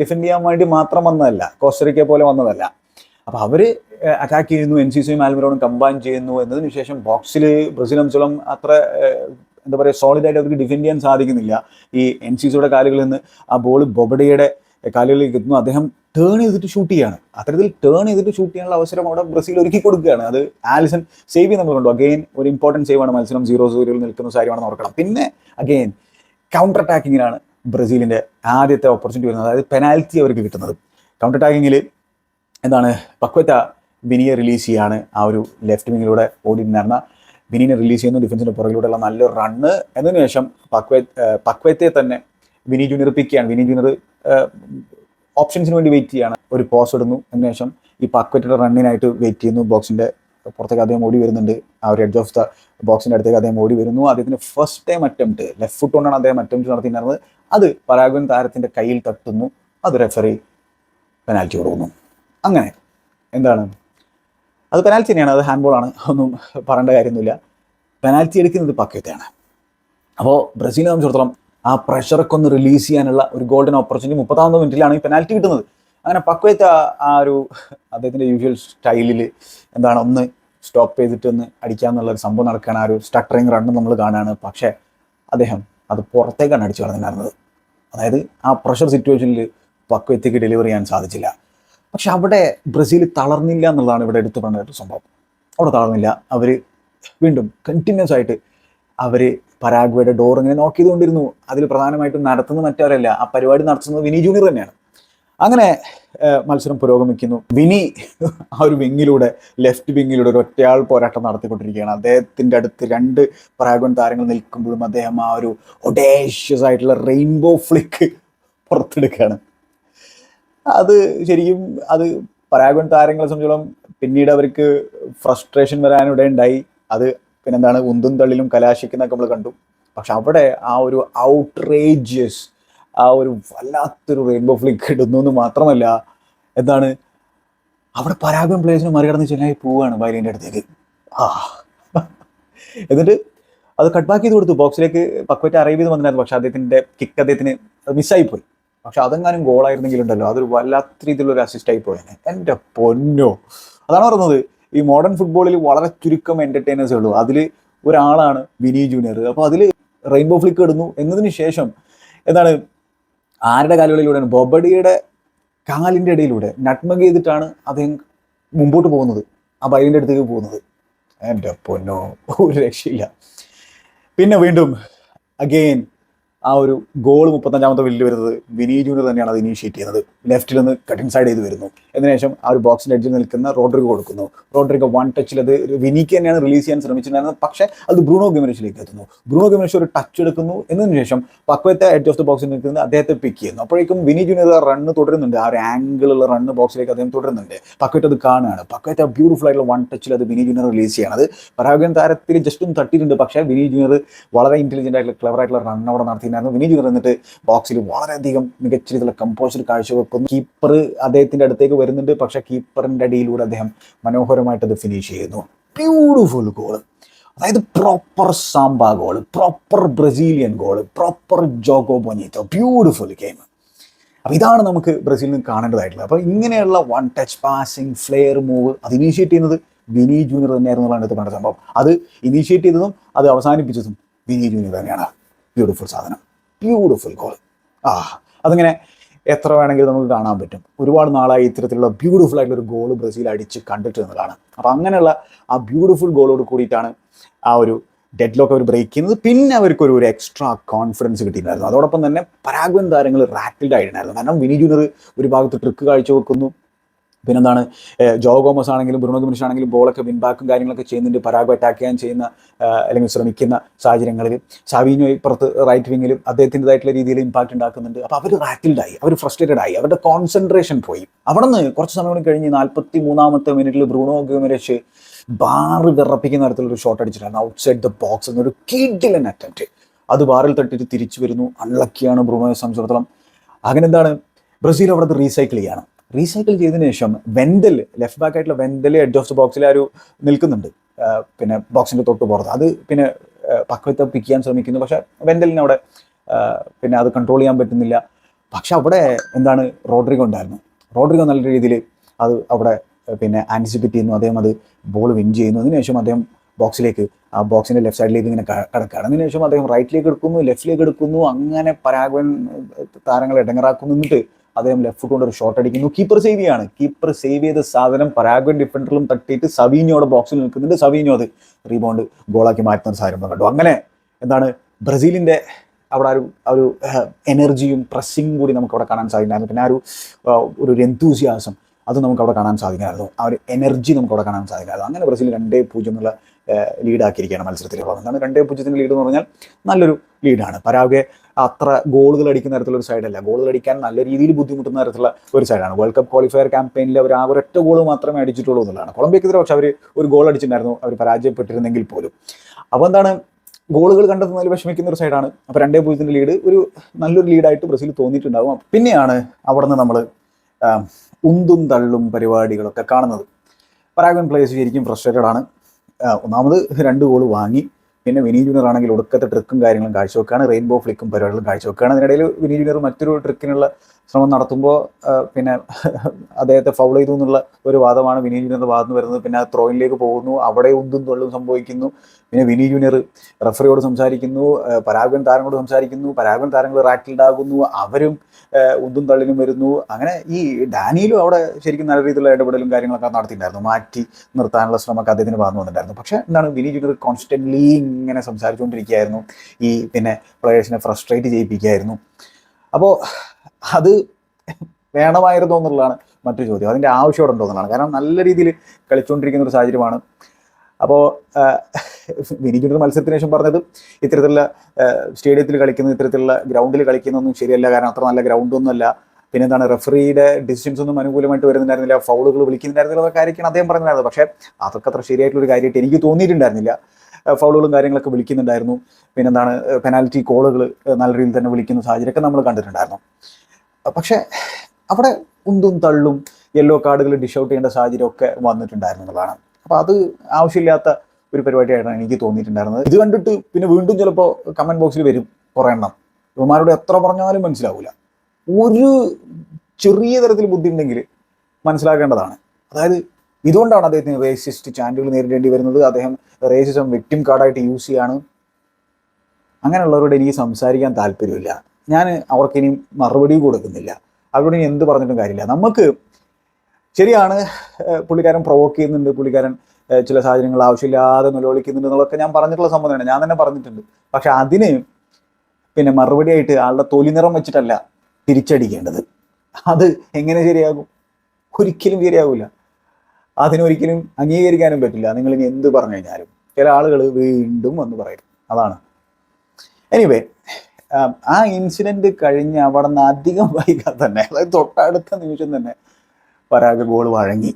ഡിഫെൻഡ് ചെയ്യാൻ വേണ്ടി മാത്രം വന്നതല്ല. കോസ്റ്ററിക്ക പോലെ വന്നതല്ല. അപ്പൊ അവർ അറ്റാക്ക് ചെയ്യുന്നു എൻ സി സിയും ആൽമിറോണും കമ്പൈൻ ചെയ്യുന്നു എന്നതിന് ശേഷം ബോക്സിൽ ബ്രസീൽ സംബന്ധിച്ചോളം അത്ര എന്താ പറയുക സോളിഡായിട്ട് അവർക്ക് ഡിഫെൻഡ് ചെയ്യാൻ സാധിക്കുന്നില്ല. ഈ എൻ സി സിയുടെ കാലുകളിൽ നിന്ന് ആ ബോൾ ബൊബഡയുടെ കാലുകളിലേക്ക് എത്തുന്നു. അദ്ദേഹം ടേൺ ചെയ്തിട്ട് ഷൂട്ട് ചെയ്യാണ്. അത്തരത്തിൽ ടേൺ ചെയ്തിട്ട് ഷൂട്ട് ചെയ്യാനുള്ള അവസരം അവിടെ ബ്രസീൽ ഒരുക്കി കൊടുക്കുകയാണ്. അത് ആലിസൺ സേവ് ചെയ്യുന്ന നമ്മൾ കണ്ടു. അഗെയിൻ ഒരു ഇമ്പോർട്ടന്റ് സേവാണ് മത്സരം. സീറോ സീറോയിൽ നിൽക്കുന്ന കാര്യമാണെന്ന് ഓർക്കണം. പിന്നെ അഗെയിൻ കൗണ്ടർ അറ്റാക്കിങ്ങിനാണ് ബ്രസീലിന്റെ ആദ്യത്തെ ഓപ്പർച്യൂണിറ്റി വരുന്നത് അതായത് പെനാൽറ്റി അവർക്ക് കിട്ടുന്നത്. കൗണ്ടർ അറ്റാക്കിങ്ങിൽ എന്താണ് പക്വറ്റ ബിനിയെ റിലീസ് ചെയ്യാണ്. ആ ഒരു ലെഫ്റ്റ് വിങ്ങിലൂടെ ഓടി നടന്ന ബിനിനെ റിലീസ് ചെയ്യുന്നു. ഡിഫൻസിന്റെ പുറകിലൂടെയുള്ള നല്ലൊരു റണ്ണ് എന്നതിന് ശേഷം പക്വ പക്വത്തെ തന്നെ വിനി ജൂനിയർ പിക്ക് ചെയ്യാണ് വിനി ജൂനിയർ ഓപ്ഷൻസിന് വേണ്ടി വെയിറ്റ് ചെയ്യാണ്. ഒരു പോസ് ഇടുന്നു. അതിനുശേഷം ഈ പക്വറ്റയുടെ റണ്ണിനായിട്ട് വെയിറ്റ് ചെയ്യുന്നു. ബോക്സിന്റെ പുറത്തേക്ക് അദ്ദേഹം ഓടി വരുന്നുണ്ട്. ആ ഒരു എഡ്ജ് ഓഫ് ദ ബോക്സിന്റെ അടുത്തേക്ക് അദ്ദേഹം ഓടി വരുന്നു. അദ്ദേഹത്തിന് first time attempt left foot കൊണ്ടാണ് അദ്ദേഹം അറ്റംപ്റ്റ് നടത്തിയിരുന്നത് അത് പരാഗുവൻ താരത്തിന്റെ കയ്യിൽ തട്ടുന്നു. അത് റെഫറി പെനാൽറ്റി കൊടുക്കുന്നു അങ്ങനെ എന്താണ്? അത് പെനാൽറ്റി തന്നെയാണ്. അത് ഹാൻഡ് ബോളാണ് ഒന്നും പറയേണ്ട കാര്യമൊന്നുമില്ല. പെനാൽറ്റി എടുക്കുന്നത് പക്കത്തെയാണ് അപ്പോൾ ബ്രസീലിനെ സംബന്ധിച്ചിടത്തോളം ആ പ്രഷറൊക്കെ ഒന്ന് റിലീസ് ചെയ്യാനുള്ള ഒരു ഗോൾഡൻ ഓപ്പർച്യൂണിറ്റി മുപ്പത്താമത് മിനിറ്റിലാണ് ഈ പെനാൽറ്റി കിട്ടുന്നത്. അങ്ങനെ പക്വത്തെ ആ ഒരു അദ്ദേഹത്തിന്റെ യൂഷ്വൽ സ്റ്റൈലിൽ എന്താണ് ഒന്ന് സ്റ്റോപ്പ് ചെയ്തിട്ട് ഒന്ന് അടിക്കാന്നുള്ള ഒരു സംഭവം നടക്കുകയാണ് ആ ഒരു സ്റ്റട്ടറിങ് റണ്ണ് നമ്മൾ കാണുകയാണ് പക്ഷേ അദ്ദേഹം അത് പുറത്തേക്കാണ് അടിച്ചു കളഞ്ഞിട്ടുണ്ടായിരുന്നത്. അതായത് ആ പ്രഷർ സിറ്റുവേഷനിൽ പക്വത്തേക്ക് ഡെലിവർ ചെയ്യാൻ സാധിച്ചില്ല. പക്ഷെ അവിടെ ബ്രസീൽ തളർന്നില്ല എന്നുള്ളതാണ് ഇവിടെ എടുത്തു പറഞ്ഞ സംഭവം. അവിടെ തളർന്നില്ല. അവർ വീണ്ടും കണ്ടിന്യൂസ് ആയിട്ട് അവർ പരാഗ്വയുടെ ഡോർ ഇങ്ങനെ നോക്കിയതുകൊണ്ടിരുന്നു അതിൽ പ്രധാനമായിട്ടും നടത്തുന്നത് മറ്റവരല്ല. ആ പരിപാടി നടത്തുന്നത് വിനി ജൂനിയർ തന്നെയാണ്. അങ്ങനെ മത്സരം പുരോഗമിക്കുന്നു. വിനി ആ ഒരു വിങ്ങിലൂടെ ലെഫ്റ്റ് വിങ്ങിലൂടെ ഒരു ഒറ്റയാൾ പോരാട്ടം നടത്തിക്കൊണ്ടിരിക്കുകയാണ്. അദ്ദേഹത്തിന്റെ അടുത്ത് രണ്ട് പരാഗവൻ താരങ്ങൾ നിൽക്കുമ്പോഴും അദ്ദേഹം ആ ഒരു ഒഡേഷ്യസ് ആയിട്ടുള്ള റെയിൻബോ ഫ്ലിക്ക് പുറത്തെടുക്കുകയാണ്. അത് ശരിക്കും അത് പരാഗൺ താരങ്ങളെ സംബന്ധിച്ചോളം പിന്നീട് അവർക്ക് ഫ്രസ്ട്രേഷൻ വരാനിടെ ഉണ്ടായി. അത് പിന്നെന്താണ് ഉന്തും തള്ളിലും കലാശിക്കുന്നൊക്കെ നമ്മൾ കണ്ടു. പക്ഷെ അവിടെ ആ ഒരു ഔട്ട്റേജിയസ് ആ ഒരു വല്ലാത്തൊരു റെയിൻബോ ഫ്ലിക്ക് ഇടുന്നു എന്ന് മാത്രമല്ല എന്താണ് അവിടെ പരാഗം പ്ലേയേഴ്സിനെ മറികടന്ന് ചെന്നൈ പോവുകയാണ് വയലിന്റെ അടുത്തേക്ക്. ആ. എന്നിട്ട് അത് കട്ട് ബാക്ക് ചെയ്ത് കൊടുത്തു. ബോക്സിലേക്ക് പക്വറ്റ് അറൈവ് ചെയ്ത് വന്നിട്ടുണ്ടായിരുന്നു പക്ഷേ അദ്ദേഹത്തിന്റെ കിക്ക് അദ്ദേഹത്തിന് മിസ്സായി പോയി പക്ഷെ അതെങ്ങാനും ഗോളായിരുന്നെങ്കിലുണ്ടല്ലോ അതൊരു വല്ലാത്ത രീതിയിലുള്ള ഒരു അസിസ്റ്റായി പോയേനെ എന്റെ പൊന്നോ. അതാണ് പറയുന്നത് ഈ മോഡേൺ ഫുട്ബോളിൽ വളരെ ചുരുക്കം എന്റർടൈനേഴ്സേ ഉള്ളൂ. അതിൽ ഒരാളാണ് വിനി ജൂനിയർ അപ്പോൾ അതിൽ റെയിൻബോ ഫ്ലിക്ക് ഇടുന്നു എന്നതിന് ശേഷം എന്താണ് ആരുടെ കാലുകളിലൂടെയാണ്? ബൊബഡിയുടെ കാലിന്റെ ഇടയിലൂടെ നട്മഗ് ചെയ്തിട്ടാണ് അദ്ദേഹം മുമ്പോട്ട് പോകുന്നത്. ആ ബൈലിന്റെ അടുത്തേക്ക് പോകുന്നത്. എന്റെ പൊന്നോ ഒരു രക്ഷയില്ല. പിന്നെ വീണ്ടും അഗെയിൻ ആ ഒരു ഗോൾ മുപ്പത്തഞ്ചാമത്തെ വില്ല് വരുന്നത് വിനീ ജൂനിയർ തന്നെയാണ് അത് ഇനീഷ്യേറ്റ് ചെയ്യുന്നത്. ലെഫ്റ്റിൽ നിന്ന് കട്ടിൻ സൈഡ് ചെയ്ത് വരുന്നു. അതിനുശേഷം ആ ഒരു ബോക്സിന്റെ എഡ്ജിൽ നിൽക്കുന്ന റോഡ്രിഗോ കൊടുക്കുന്നു. റോഡ്രിഗോ വൺ ടച്ചിൽ അത് വിനിക്ക് തന്നെയാണ് റിലീസ് ചെയ്യാൻ ശ്രമിച്ചിട്ടുണ്ടായിരുന്നത്. പക്ഷേ അത് ബ്രൂണോ ഗെമറിഷിലേക്ക് എത്തുന്നു. ബ്രൂണോ ഗെമറിഷ് ഒരു ടച്ച് എടുക്കുന്നു. എന്നതിന് ശേഷം പക്വത്തെ എഡ്ജ് ഓഫ് ദ ബോക്സിൽ നിൽക്കുന്നത് അദ്ദേഹത്തെ പിക്ക് ചെയ്യുന്നു. അപ്പോഴേക്കും വിനി ജൂനിയർ റണ്ണ് തുടരുന്നുണ്ട്. ആ ഒരു ആംഗിളുള്ള റണ്ണ് ബോക്സിലേക്ക് അദ്ദേഹം തുടരുന്നുണ്ട്. പക്വറ്റ് അത് കാണുകയാണ്. പക്വത്തെ ബ്യൂട്ടിഫുൾ ആയിട്ടുള്ള വൺ ടച്ചിൽ അത് വിനി ജൂനിയർ റിലീസ് ചെയ്യണത് പരാഗൻ താരത്തിൽ ജസ്റ്റ് ഒന്ന് തട്ടിയിട്ടുണ്ട്. പക്ഷേ വിനി ജൂനിയർ വളരെ ഇന്റലിജന്റ് ആയിട്ടുള്ള ക്ലവർ ആയിട്ടുള്ള റൺ അവിടെ നടത്തിയിട്ടുണ്ടായിരുന്നു വിനീത് ജൂനിയർ എന്നിട്ട് ബോക്സിൽ വളരെയധികം മികച്ച രീതിയിലുള്ള കമ്പോസർ കാഴ്ചവെക്കുന്നു. കീപ്പർ അദ്ദേഹത്തിന്റെ അടുത്തേക്ക് വരുന്നുണ്ട്. പക്ഷെ കീപ്പറിന്റെ അടിയിലൂടെ അദ്ദേഹം മനോഹരമായിട്ട് അത് ഫിനിഷ് ചെയ്യുന്നു. ബ്യൂട്ടിഫുൾ ഗോൾ അതായത് proper samba goal proper Brazilian goal proper ജോഗോ ബൊനീറ്റോ ബ്യൂട്ടിഫുൾ ഗെയിം അപ്പോൾ ഇതാണ് നമുക്ക് ബ്രസീലിൽ നിന്ന് കാണേണ്ടതായിട്ടുള്ളത്. അപ്പോൾ ഇങ്ങനെയുള്ള one touch passing flair move അത് ഇനീഷ്യേറ്റ് ചെയ്യുന്നത് വിനി ജൂനിയർ തന്നെയായിരുന്നു അടുത്ത് കണ്ട സംഭവം. അത് ഇനീഷ്യേറ്റ് ചെയ്തതും അത് അവസാനിപ്പിച്ചതും വിനി ജൂനിയർ തന്നെയാണ്. ബ്യൂട്ടിഫുൾ സാധനം. ബ്യൂട്ടിഫുൾ ഗോൾ ആ അതങ്ങനെ എത്ര വേണമെങ്കിലും നമുക്ക് കാണാൻ പറ്റും. ഒരുപാട് നാളായി ഇത്തരത്തിലുള്ള ബ്യൂട്ടിഫുൾ ആയിട്ടുള്ള ഒരു ഗോൾ ബ്രസീൽ അടിച്ച് കണ്ടിട്ട് എന്നതാണ് അപ്പോൾ അങ്ങനെയുള്ള ആ ബ്യൂട്ടിഫുൾ ഗോളോട് കൂടിയിട്ടാണ് ആ ഒരു ഡെഡ് ലോക്ക് അവർ ബ്രേക്ക് ചെയ്യുന്നത്. പിന്നെ അവർക്കൊരു ഒരു എക്സ്ട്രാ കോൺഫിഡൻസ് കിട്ടിയിട്ടുണ്ടായിരുന്നു. അതോടൊപ്പം തന്നെ പരാഗ്വൻ താരങ്ങൾ റാറ്റിൽഡ് ആയിട്ടുണ്ടായിരുന്നു. കാരണം വിനി ജൂനിയർ ഒരു ഭാഗത്ത് ട്രിക്ക് കാഴ്ചവെക്കുന്നു. പിന്നെന്താണ് ജോ ഗോമസ് ആണെങ്കിലും ബ്രുണോ ഗമിനിഷ് ആണെങ്കിലും ബോളൊക്കെ വിൻബാക്കും കാര്യങ്ങളൊക്കെ ചെയ്യുന്നുണ്ട്. പരാഗ് അറ്റാക്ക് ചെയ്യാൻ ചെയ്യുന്ന അല്ലെങ്കിൽ ശ്രമിക്കുന്ന സാഹചര്യങ്ങളിൽ. സാവീനോ ഇപ്പുറത്ത് റൈറ്റ് വിങ്ങിലും അദ്ദേഹത്തിന്റെതായിട്ടുള്ള രീതിയിൽ ഇമ്പാക്റ്റ് ഉണ്ടാക്കുന്നുണ്ട്. അപ്പോൾ അവർ റാറ്റിൽഡായി അവർ ഫ്രസ്ട്രേറ്റഡ് ആയി. അവരുടെ കോൺസെൻട്രേഷൻ പോയി. അവിടെ നിന്ന് കുറച്ച് സമയം കഴിഞ്ഞ് നാൽപ്പത്തി മൂന്നാമത്തെ മിനിറ്റിൽ ബ്രൂണോ ഗമിനിഷ് ബാറ് വിറപ്പിക്കുന്ന തരത്തിലൊരു ഷോട്ട് അടിച്ചിട്ടാണ് ഔട്ട് സൈഡ് ദ ബോക്സ് എന്നൊരു കിഡിലൻ അറ്റംപ്റ്റ് അത് ബാറിൽ തട്ടിട്ട് തിരിച്ചു വരുന്നു. അൺലക്കിയാണ് ബ്രൂണോയെ സംബന്ധിച്ചിടത്തോളം. അങ്ങനെ എന്താണ് ബ്രസീൽ അവിടെ റീസൈക്കിൾ ചെയ്യാണ്. റീസൈക്കിൾ ചെയ്തതിനു ശേഷം വെന്തൽ ലെഫ്റ്റ് ബാക്ക് ആയിട്ടുള്ള വെന്തൽ എഡ്ജ് ഓഫ് ദ ബോക്സിൽ ആ ഒരു നിൽക്കുന്നുണ്ട്. പിന്നെ ബോക്സിന്റെ തൊട്ട് പുറത്ത്. അത് പിന്നെ പക്വത്തെ പിക്ക് ചെയ്യാൻ ശ്രമിക്കുന്നു. പക്ഷേ വെന്തലിന് അവിടെ പിന്നെ അത് കൺട്രോൾ ചെയ്യാൻ പറ്റുന്നില്ല. പക്ഷെ അവിടെ എന്താണ് റോഡ്രിഗോ ഉണ്ടായിരുന്നു. റോഡ്രിഗോ നല്ല രീതിയിൽ അത് അവിടെ പിന്നെ ആന്റിസിപ്പേറ്റ് ചെയ്യുന്നു. അദ്ദേഹം അത് ബോൾ വിൻ ചെയ്യുന്നു. അതിനുശേഷം അദ്ദേഹം ബോക്സിലേക്ക് ആ ബോക്സിന്റെ ലെഫ്റ്റ് സൈഡിലേക്ക് ഇങ്ങനെ കടക്കുകയാണ് അതിനുശേഷം അദ്ദേഹം റൈറ്റിലേക്ക് എടുക്കുന്നു ലെഫ്റ്റിലേക്ക് എടുക്കുന്നു. അങ്ങനെ പരാഗവൻ താരങ്ങളെ ഇടങ്ങറാക്കുന്നു. എന്നിട്ട് അദ്ദേഹം ലെഫ്റ്റ് കൊണ്ട് ഒരു ഷോട്ട് അടിക്കുന്നു. കീപ്പർ സേവ് ചെയ്യാണ്. കീപ്പർ സേവ് ചെയ്ത സാധനം പരാഗ്വൻ ഡിഫൻഡറിലും തട്ടിയിട്ട് സവീനിയോടെ ബോക്സിൽ നിൽക്കുന്നുണ്ട്. സവീനിയോ അത് റീബൗണ്ട് ഗോളാക്കി മാറ്റുന്ന ഒരു സാധനം കണ്ടു. അങ്ങനെ എന്താണ് ബ്രസീലിന്റെ അവിടെ ഒരു ഒരു എനർജിയും പ്രസ്സിങ്ങും കൂടി നമുക്ക് അവിടെ കാണാൻ സാധിക്കുന്നുണ്ടായിരുന്നു പിന്നെ ആ ഒരു ഒരു എന്തൂസിയാസം അത് നമുക്ക് അവിടെ കാണാൻ സാധിക്കുമായിരുന്നു ആ ഒരു എനർജി നമുക്ക് അവിടെ കാണാൻ സാധിക്കുമായിരുന്നു അങ്ങനെ ബ്രസീൽ രണ്ടേ പൂജ്യം എന്നുള്ള ലീഡാക്കിയിരിക്കുകയാണ് മത്സരത്തിലുള്ളത്. എന്താണ് രണ്ടേ പൂജ്യത്തിന്റെ ലീഡ് എന്ന് പറഞ്ഞാൽ നല്ലൊരു ലീഡാണ് പരാഗെ അത്ര ഗോളുകൾ അടിക്കുന്ന തരത്തിലുള്ള ഒരു സൈഡല്ല ഗോളുകൾ അടിക്കാൻ നല്ല രീതിയിൽ ബുദ്ധിമുട്ടുന്ന തരത്തിലുള്ള ഒരു സൈഡാണ് വേൾഡ് കപ്പ് ക്വാളിഫയർ ക്യാമ്പയിനിൽ അവർ ആ ഒരൊറ്റ ഗോൾ മാത്രമേ അടിച്ചിട്ടുള്ളൂ എന്നുള്ളതാണ്. കൊളംബിയക്കെതിരെ പക്ഷെ അവർ ഒരു ഗോൾ അടിച്ചിട്ടുണ്ടായിരുന്നു. അവർ പരാജയപ്പെട്ടിരുന്നെങ്കിൽ പോലും. അപ്പോൾ എന്താണ്? ഗോളുകൾ കണ്ടെത്തുന്നതിൽ വിഷമിക്കുന്ന ഒരു സൈഡാണ് അപ്പോൾ രണ്ടേ പൂജ്യത്തിന്റെ ലീഡ് ഒരു നല്ലൊരു ലീഡായിട്ട് ബ്രസീൽ തോന്നിയിട്ടുണ്ടാകും പിന്നെയാണ് അവിടെ നിന്ന് നമ്മൾ ഉന്തും തള്ളും പരിപാടികളൊക്കെ കാണുന്നത്. പരാഗൻ പ്ലേയേഴ്സ് ശരിക്കും ഫ്രസ്ട്രേറ്റഡ് ആണ്. ഒന്നാമത് രണ്ട് ഗോൾ വാങ്ങി. പിന്നെ വിനി ജൂനിയർ ആണെങ്കിൽ ഒടുക്കത്തെ ട്രിക്കും കാര്യങ്ങളും കാഴ്ചവെക്കുകയാണ് റെയിൻബോ ഫ്ലിക്കും പരിപാടികളും കാഴ്ചവെക്കുകയാണ് അതിനിടയിൽ വിനി ജൂനിയർ മറ്റൊരു ട്രിക്കിനുള്ള ശ്രമം നടത്തുമ്പോൾ പിന്നെ അദ്ദേഹത്തെ ഫൗൾ ചെയ്തു എന്നുള്ള ഒരു വാദമാണ് വിനി ജൂനിയറിന്റെ ഭാഗത്ത് വരുന്നത്. പിന്നെ ത്രോയിനിലേക്ക് പോകുന്നു. അവിടെ ഉന്തും തൊള്ളും സംഭവിക്കുന്നു. പിന്നെ വിനി ജൂനിയർ റഫറിയോട് സംസാരിക്കുന്നു. പരാഗൻ താരങ്ങളോട് സംസാരിക്കുന്നു. പരാഗൻ താരങ്ങൾ റാറ്റിൽഡ് ആകുന്നു. അവരും ഉന്തും തള്ളിനും വരുന്നു. അങ്ങനെ ഈ ഡാനിയിലും അവിടെ ശരിക്കും നല്ല രീതിയിലുള്ള ഇടപെടലും കാര്യങ്ങളൊക്കെ നടത്തിയിട്ടുണ്ടായിരുന്നു. മാറ്റി നിർത്താനുള്ള ശ്രമമൊക്കെ അദ്ദേഹത്തിന് ഭാഗത്ത് വന്നിട്ടുണ്ടായിരുന്നു. പക്ഷേ എന്താണ് വിനി ജൂനിയർ കോൺസ്റ്റന്റ്ലി ഇങ്ങനെ സംസാരിച്ചുകൊണ്ടിരിക്കുകയായിരുന്നു. ഈ പിന്നെ പ്ലേയേഴ്സിനെ ഫ്രസ്ട്രേറ്റ് ചെയ്യിപ്പിക്കുകയായിരുന്നു. അപ്പോൾ അത് വേണമായിരുന്നോ എന്നുള്ളതാണ് മറ്റൊരു ചോദ്യം. അതിന്റെ ആവശ്യം എന്നുള്ളതാണ് കാരണം നല്ല രീതിയിൽ കളിച്ചുകൊണ്ടിരിക്കുന്ന ഒരു സാഹചര്യമാണ്. അപ്പോൾ ജൂനിയർ മത്സരത്തിന് ശേഷം പറഞ്ഞത് ഇത്തരത്തിലുള്ള സ്റ്റേഡിയത്തിൽ കളിക്കുന്ന ഇത്തരത്തിലുള്ള ഗ്രൗണ്ടിൽ കളിക്കുന്നൊന്നും ശരിയല്ല. കാരണം അത്ര നല്ല ഗ്രൗണ്ടൊന്നുമല്ല. പിന്നെ എന്താണ് റെഫറിയുടെ ഡിസിഷൻസ് ഒന്നും അനുകൂലമായിട്ട് വരുന്നുണ്ടായിരുന്നില്ല. ഫൗളുകൾ വിളിക്കുന്നുണ്ടായിരുന്നില്ല അതൊക്കെ ആയിരിക്കണം അദ്ദേഹം പറഞ്ഞിട്ടുണ്ടായിരുന്നത് പക്ഷേ അതൊക്കെ അത്ര ശരിയായിട്ടുള്ള ഒരു കാര്യമായിട്ട് എനിക്ക് തോന്നിയിട്ടുണ്ടായിരുന്നില്ല. ഫൗളുകളും കാര്യങ്ങളൊക്കെ വിളിക്കുന്നുണ്ടായിരുന്നു. പിന്നെന്താണ് പെനാൽറ്റി കോളുകൾ നല്ല രീതിയിൽ തന്നെ വിളിക്കുന്ന സാഹചര്യമൊക്കെ നമ്മൾ കണ്ടിട്ടുണ്ടായിരുന്നു. പക്ഷേ അവിടെ ഉന്തും തള്ളും യെല്ലോ കാർഡുകൾ ഡിഷ് ഔട്ട് ചെയ്യേണ്ട സാഹചര്യമൊക്കെ വന്നിട്ടുണ്ടായിരുന്നു എന്നുള്ളതാണ് അപ്പോൾ അത് ആവശ്യമില്ലാത്ത ഒരു പരിപാടിയായിട്ടാണ് എനിക്ക് തോന്നിയിട്ടുണ്ടായിരുന്നത്. ഇത് കണ്ടിട്ട് പിന്നെ വീണ്ടും ചിലപ്പോൾ കമന്റ് ബോക്സിൽ വരും കുറേ ഇവന്മാരോട് എത്ര പറഞ്ഞാലും മനസ്സിലാവില്ല ഒരു ചെറിയ തരത്തിൽ ബുദ്ധി ഉണ്ടെങ്കിൽ മനസ്സിലാക്കേണ്ടതാണ്. അതായത് ഇതുകൊണ്ടാണ് അദ്ദേഹത്തിന് റേസിസ്റ്റ് ചാൻഡുകൾ നേരിടേണ്ടി വരുന്നത്. അദ്ദേഹം റേസിസം വിക്ടിം കാർഡായിട്ട് യൂസ് ചെയ്യാണ്. അങ്ങനെയുള്ളവരോട് എനിക്ക് സംസാരിക്കാൻ താല്പര്യമില്ല. ഞാൻ അവർക്ക് ഇനി മറുപടി കൊടുക്കുന്നില്ല. അവരോട് ഇനി എന്ത് പറഞ്ഞിട്ടും കാര്യമില്ല. നമുക്ക് ശരിയാണ് പുള്ളിക്കാരൻ പ്രൊവോക്ക് ചെയ്യുന്നുണ്ട്. പുള്ളിക്കാരൻ ചില സാഹചര്യങ്ങൾ ആവശ്യമില്ലാതെ നിലവിളിക്കുന്നുണ്ട് എന്നുള്ളതൊക്കെ ഞാൻ പറഞ്ഞിട്ടുള്ള സംഭവമാണ് ഞാൻ തന്നെ പറഞ്ഞിട്ടുണ്ട്. പക്ഷെ അതിന് പിന്നെ മറുപടി ആയിട്ട് ആളുടെ തൊലി നിറം വെച്ചിട്ടല്ല തിരിച്ചടിക്കേണ്ടത്. അത് എങ്ങനെ ശരിയാകും? ഒരിക്കലും ശരിയാകില്ല അതിനൊരിക്കലും അംഗീകരിക്കാനും പറ്റില്ല. നിങ്ങൾ ഇനി എന്ത് പറഞ്ഞു കഴിഞ്ഞാലും ചില ആളുകൾ വീണ്ടും വന്ന് പറയും അതാണ്. എനിവേ ആ ഇൻസിഡന്റ് കഴിഞ്ഞ് അവിടെ നിന്ന് അധികം വൈകാതെ തന്നെ അതായത് തൊട്ടടുത്ത നിമിഷം തന്നെ പരാഗ ഗോൾ വഴങ്ങി.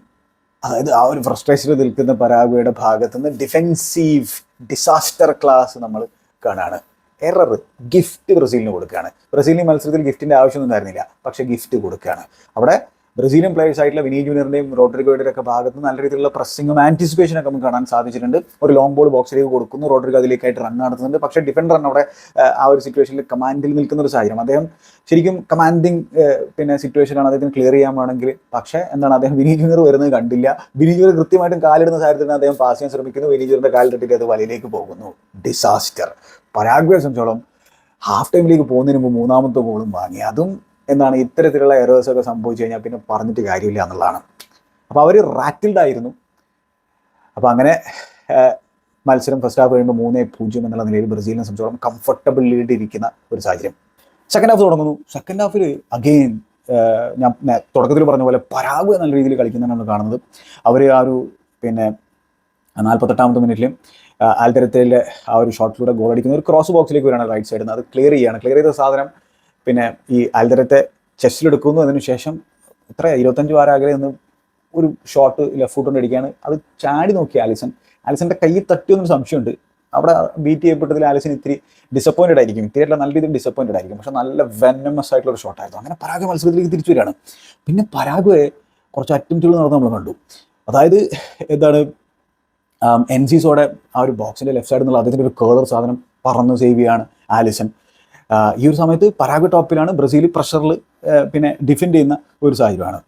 അതായത് ആ ഒരു ഫ്രസ്ട്രേഷനിൽ നിൽക്കുന്ന പരാഗയുടെ ഭാഗത്ത് നിന്ന് ഡിഫെൻസീവ് ഡിസാസ്റ്റർ ക്ലാസ് നമ്മൾ കാണാണ്. എറർ ഗിഫ്റ്റ് ബ്രസീലിന് കൊടുക്കുകയാണ്. ബ്രസീലിന് മത്സരത്തിൽ ഗിഫ്റ്റിന്റെ ആവശ്യമൊന്നും ഉണ്ടായിരുന്നില്ല പക്ഷെ ഗിഫ്റ്റ് കൊടുക്കുകയാണ്. അവിടെ ബ്രസീലിയൻ പ്ലേയേഴ്സ് ആയിട്ടുള്ള വിനീ ജൂനിയറിന്റെയും റോഡ്രിഗോയുടെ ഒക്കെ ഭാഗത്ത് നല്ല രീതിയിലുള്ള പ്രസ്സിങ്ങും ആന്റിസിപ്പേഷനും ഒക്കെ നമുക്ക് കാണാൻ സാധിച്ചിട്ടുണ്ട്. ഒരു ലോങ് ബോൾ ബോക്സിലേക്ക് കൊടുക്കുന്നു. റോഡ്രിഗോ അതിലേക്കായിട്ട് റൺ നടത്തുന്നുണ്ട്. പക്ഷേ ഡിഫൻഡറാണ് അവിടെ ആ, ഒരു സിറ്റുവേഷനിൽ കമാൻഡിൽ നിൽക്കുന്ന ഒരു സാഹചര്യം. അദ്ദേഹം ശരിക്കും കമാൻഡിങ് പിന്നെ സിറ്റുവേഷനാണ് അദ്ദേഹത്തിന് ക്ലിയർ ചെയ്യാൻ വേണമെങ്കിൽ. പക്ഷേ എന്താണ് അദ്ദേഹം വിനീ ജൂനിയർ വരുന്നത് കണ്ടില്ല. വിനീ ജൂനിയർ കൃത്യമായിട്ടും കാലിടുന്ന സാഹചര്യത്തിൽ അദ്ദേഹം പാസ് ചെയ്യാൻ ശ്രമിക്കുന്നു. വിനീ ജൂനിയറിന്റെ കാലിൽ തട്ടിയിട്ട് അത് വലയിലേക്ക് പോകുന്നു. ഡിസാസ്റ്റർ പരാഗ്വയെ സംബന്ധിച്ചോളം ഹാഫ് ടൈമിലേക്ക് പോകുന്നതിന് മുമ്പ് മൂന്നാമത്തെ ഗോളും വാങ്ങി. അതും എന്താണ് ഇത്തരത്തിലുള്ള എറേഴ്സ് ഒക്കെ സംഭവിച്ചു കഴിഞ്ഞാൽ പിന്നെ പറഞ്ഞിട്ട് കാര്യമില്ല എന്നുള്ളതാണ്. അപ്പോൾ അവർ റാറ്റിൽഡ് ആയിരുന്നു. അപ്പോൾ അങ്ങനെ മത്സരം ഫസ്റ്റ് ഹാഫ് കഴിയുമ്പോൾ മൂന്നേ പൂജ്യം എന്നുള്ള നിലയിൽ ബ്രസീലിനെ സംബന്ധിച്ചോളം കംഫർട്ടബിൾ ലീഡ് ഇരിക്കുന്ന ഒരു സാഹചര്യം. സെക്കൻഡ് ഹാഫ് തുടങ്ങുന്നു. സെക്കൻഡ് ഹാഫിൽ അഗെയിൻ ഞാൻ തുടക്കത്തിൽ പറഞ്ഞ പോലെ പരാഗ് നല്ല രീതിയിൽ കളിക്കുന്നതാണ് നമ്മൾ കാണുന്നത്. അവർ ആ ഒരു പിന്നെ നാൽപ്പത്തെട്ടാമത്തെ മിനിറ്റിലും ആൽത്തരത്തിലെ ആ ഒരു ഷോട്ടിലൂടെ ഗോൾ അടിക്കുന്ന ഒരു ക്രോസ് ബോക്സിലേക്ക് വരികയാണ് റൈറ്റ് സൈഡിൽ നിന്ന് അത് ക്ലിയർ ചെയ്യുകയാണ് ക്ലിയർ ചെയ്ത സാധനം പിന്നെ ഈ ആൽദരത്തെ ചെസ്റ്റിലെടുക്കുന്നു അതിനുശേഷം ഇത്ര ഇരുപത്തഞ്ച് വാരം അകലെ നിന്ന് ഒരു ഷോട്ട് ലെഫ്റ്റ് കൊണ്ട് അടിക്കുകയാണ്. അത് ചാടി നോക്കി ആലിസൺ. ആലിസന്റെ കൈ തട്ടിയൊന്നൊരു സംശയമുണ്ട്. അവിടെ ബീറ്റ് ചെയ്യപ്പെട്ടതിൽ ആലിസൺ ഇത്തിരി ഡിസപ്പോയിന്റഡ് ആയിരിക്കും. ഇത്തിരി നല്ല രീതിയിൽ ഡിസപ്പോയിന്റഡ് ആയിരിക്കും. പക്ഷെ നല്ല വെനമസ് ആയിട്ടുള്ള ഒരു ഷോട്ടായിരുന്നു അങ്ങനെ പരാഗ് മത്സരത്തിലേക്ക് തിരിച്ചു വരികയാണ്. പിന്നെ പരാഗ്വെ കുറച്ച് അറ്റംപ്റ്റുകൾ നടന്ന് നമ്മൾ കണ്ടു. അതായത് എന്താണ് എൻ സിസോടെ ആ ഒരു ബോക്സിന്റെ ലെഫ്റ്റ് സൈഡിൽ നിന്നുള്ള അദ്ദേഹത്തിന്റെ ഒരു കേളർ സാധനം പറന്ന് സേവ് ചെയ്യാണ് ആലിസൺ. ഈ ഒരു സമയത്ത് പരാഗ് ടോപ്പിലാണ് ബ്രസീൽ പ്രഷറിൽ പിന്നെ ഡിഫെൻഡ് ചെയ്യുന്ന ഒരു സാഹചര്യമാണ്.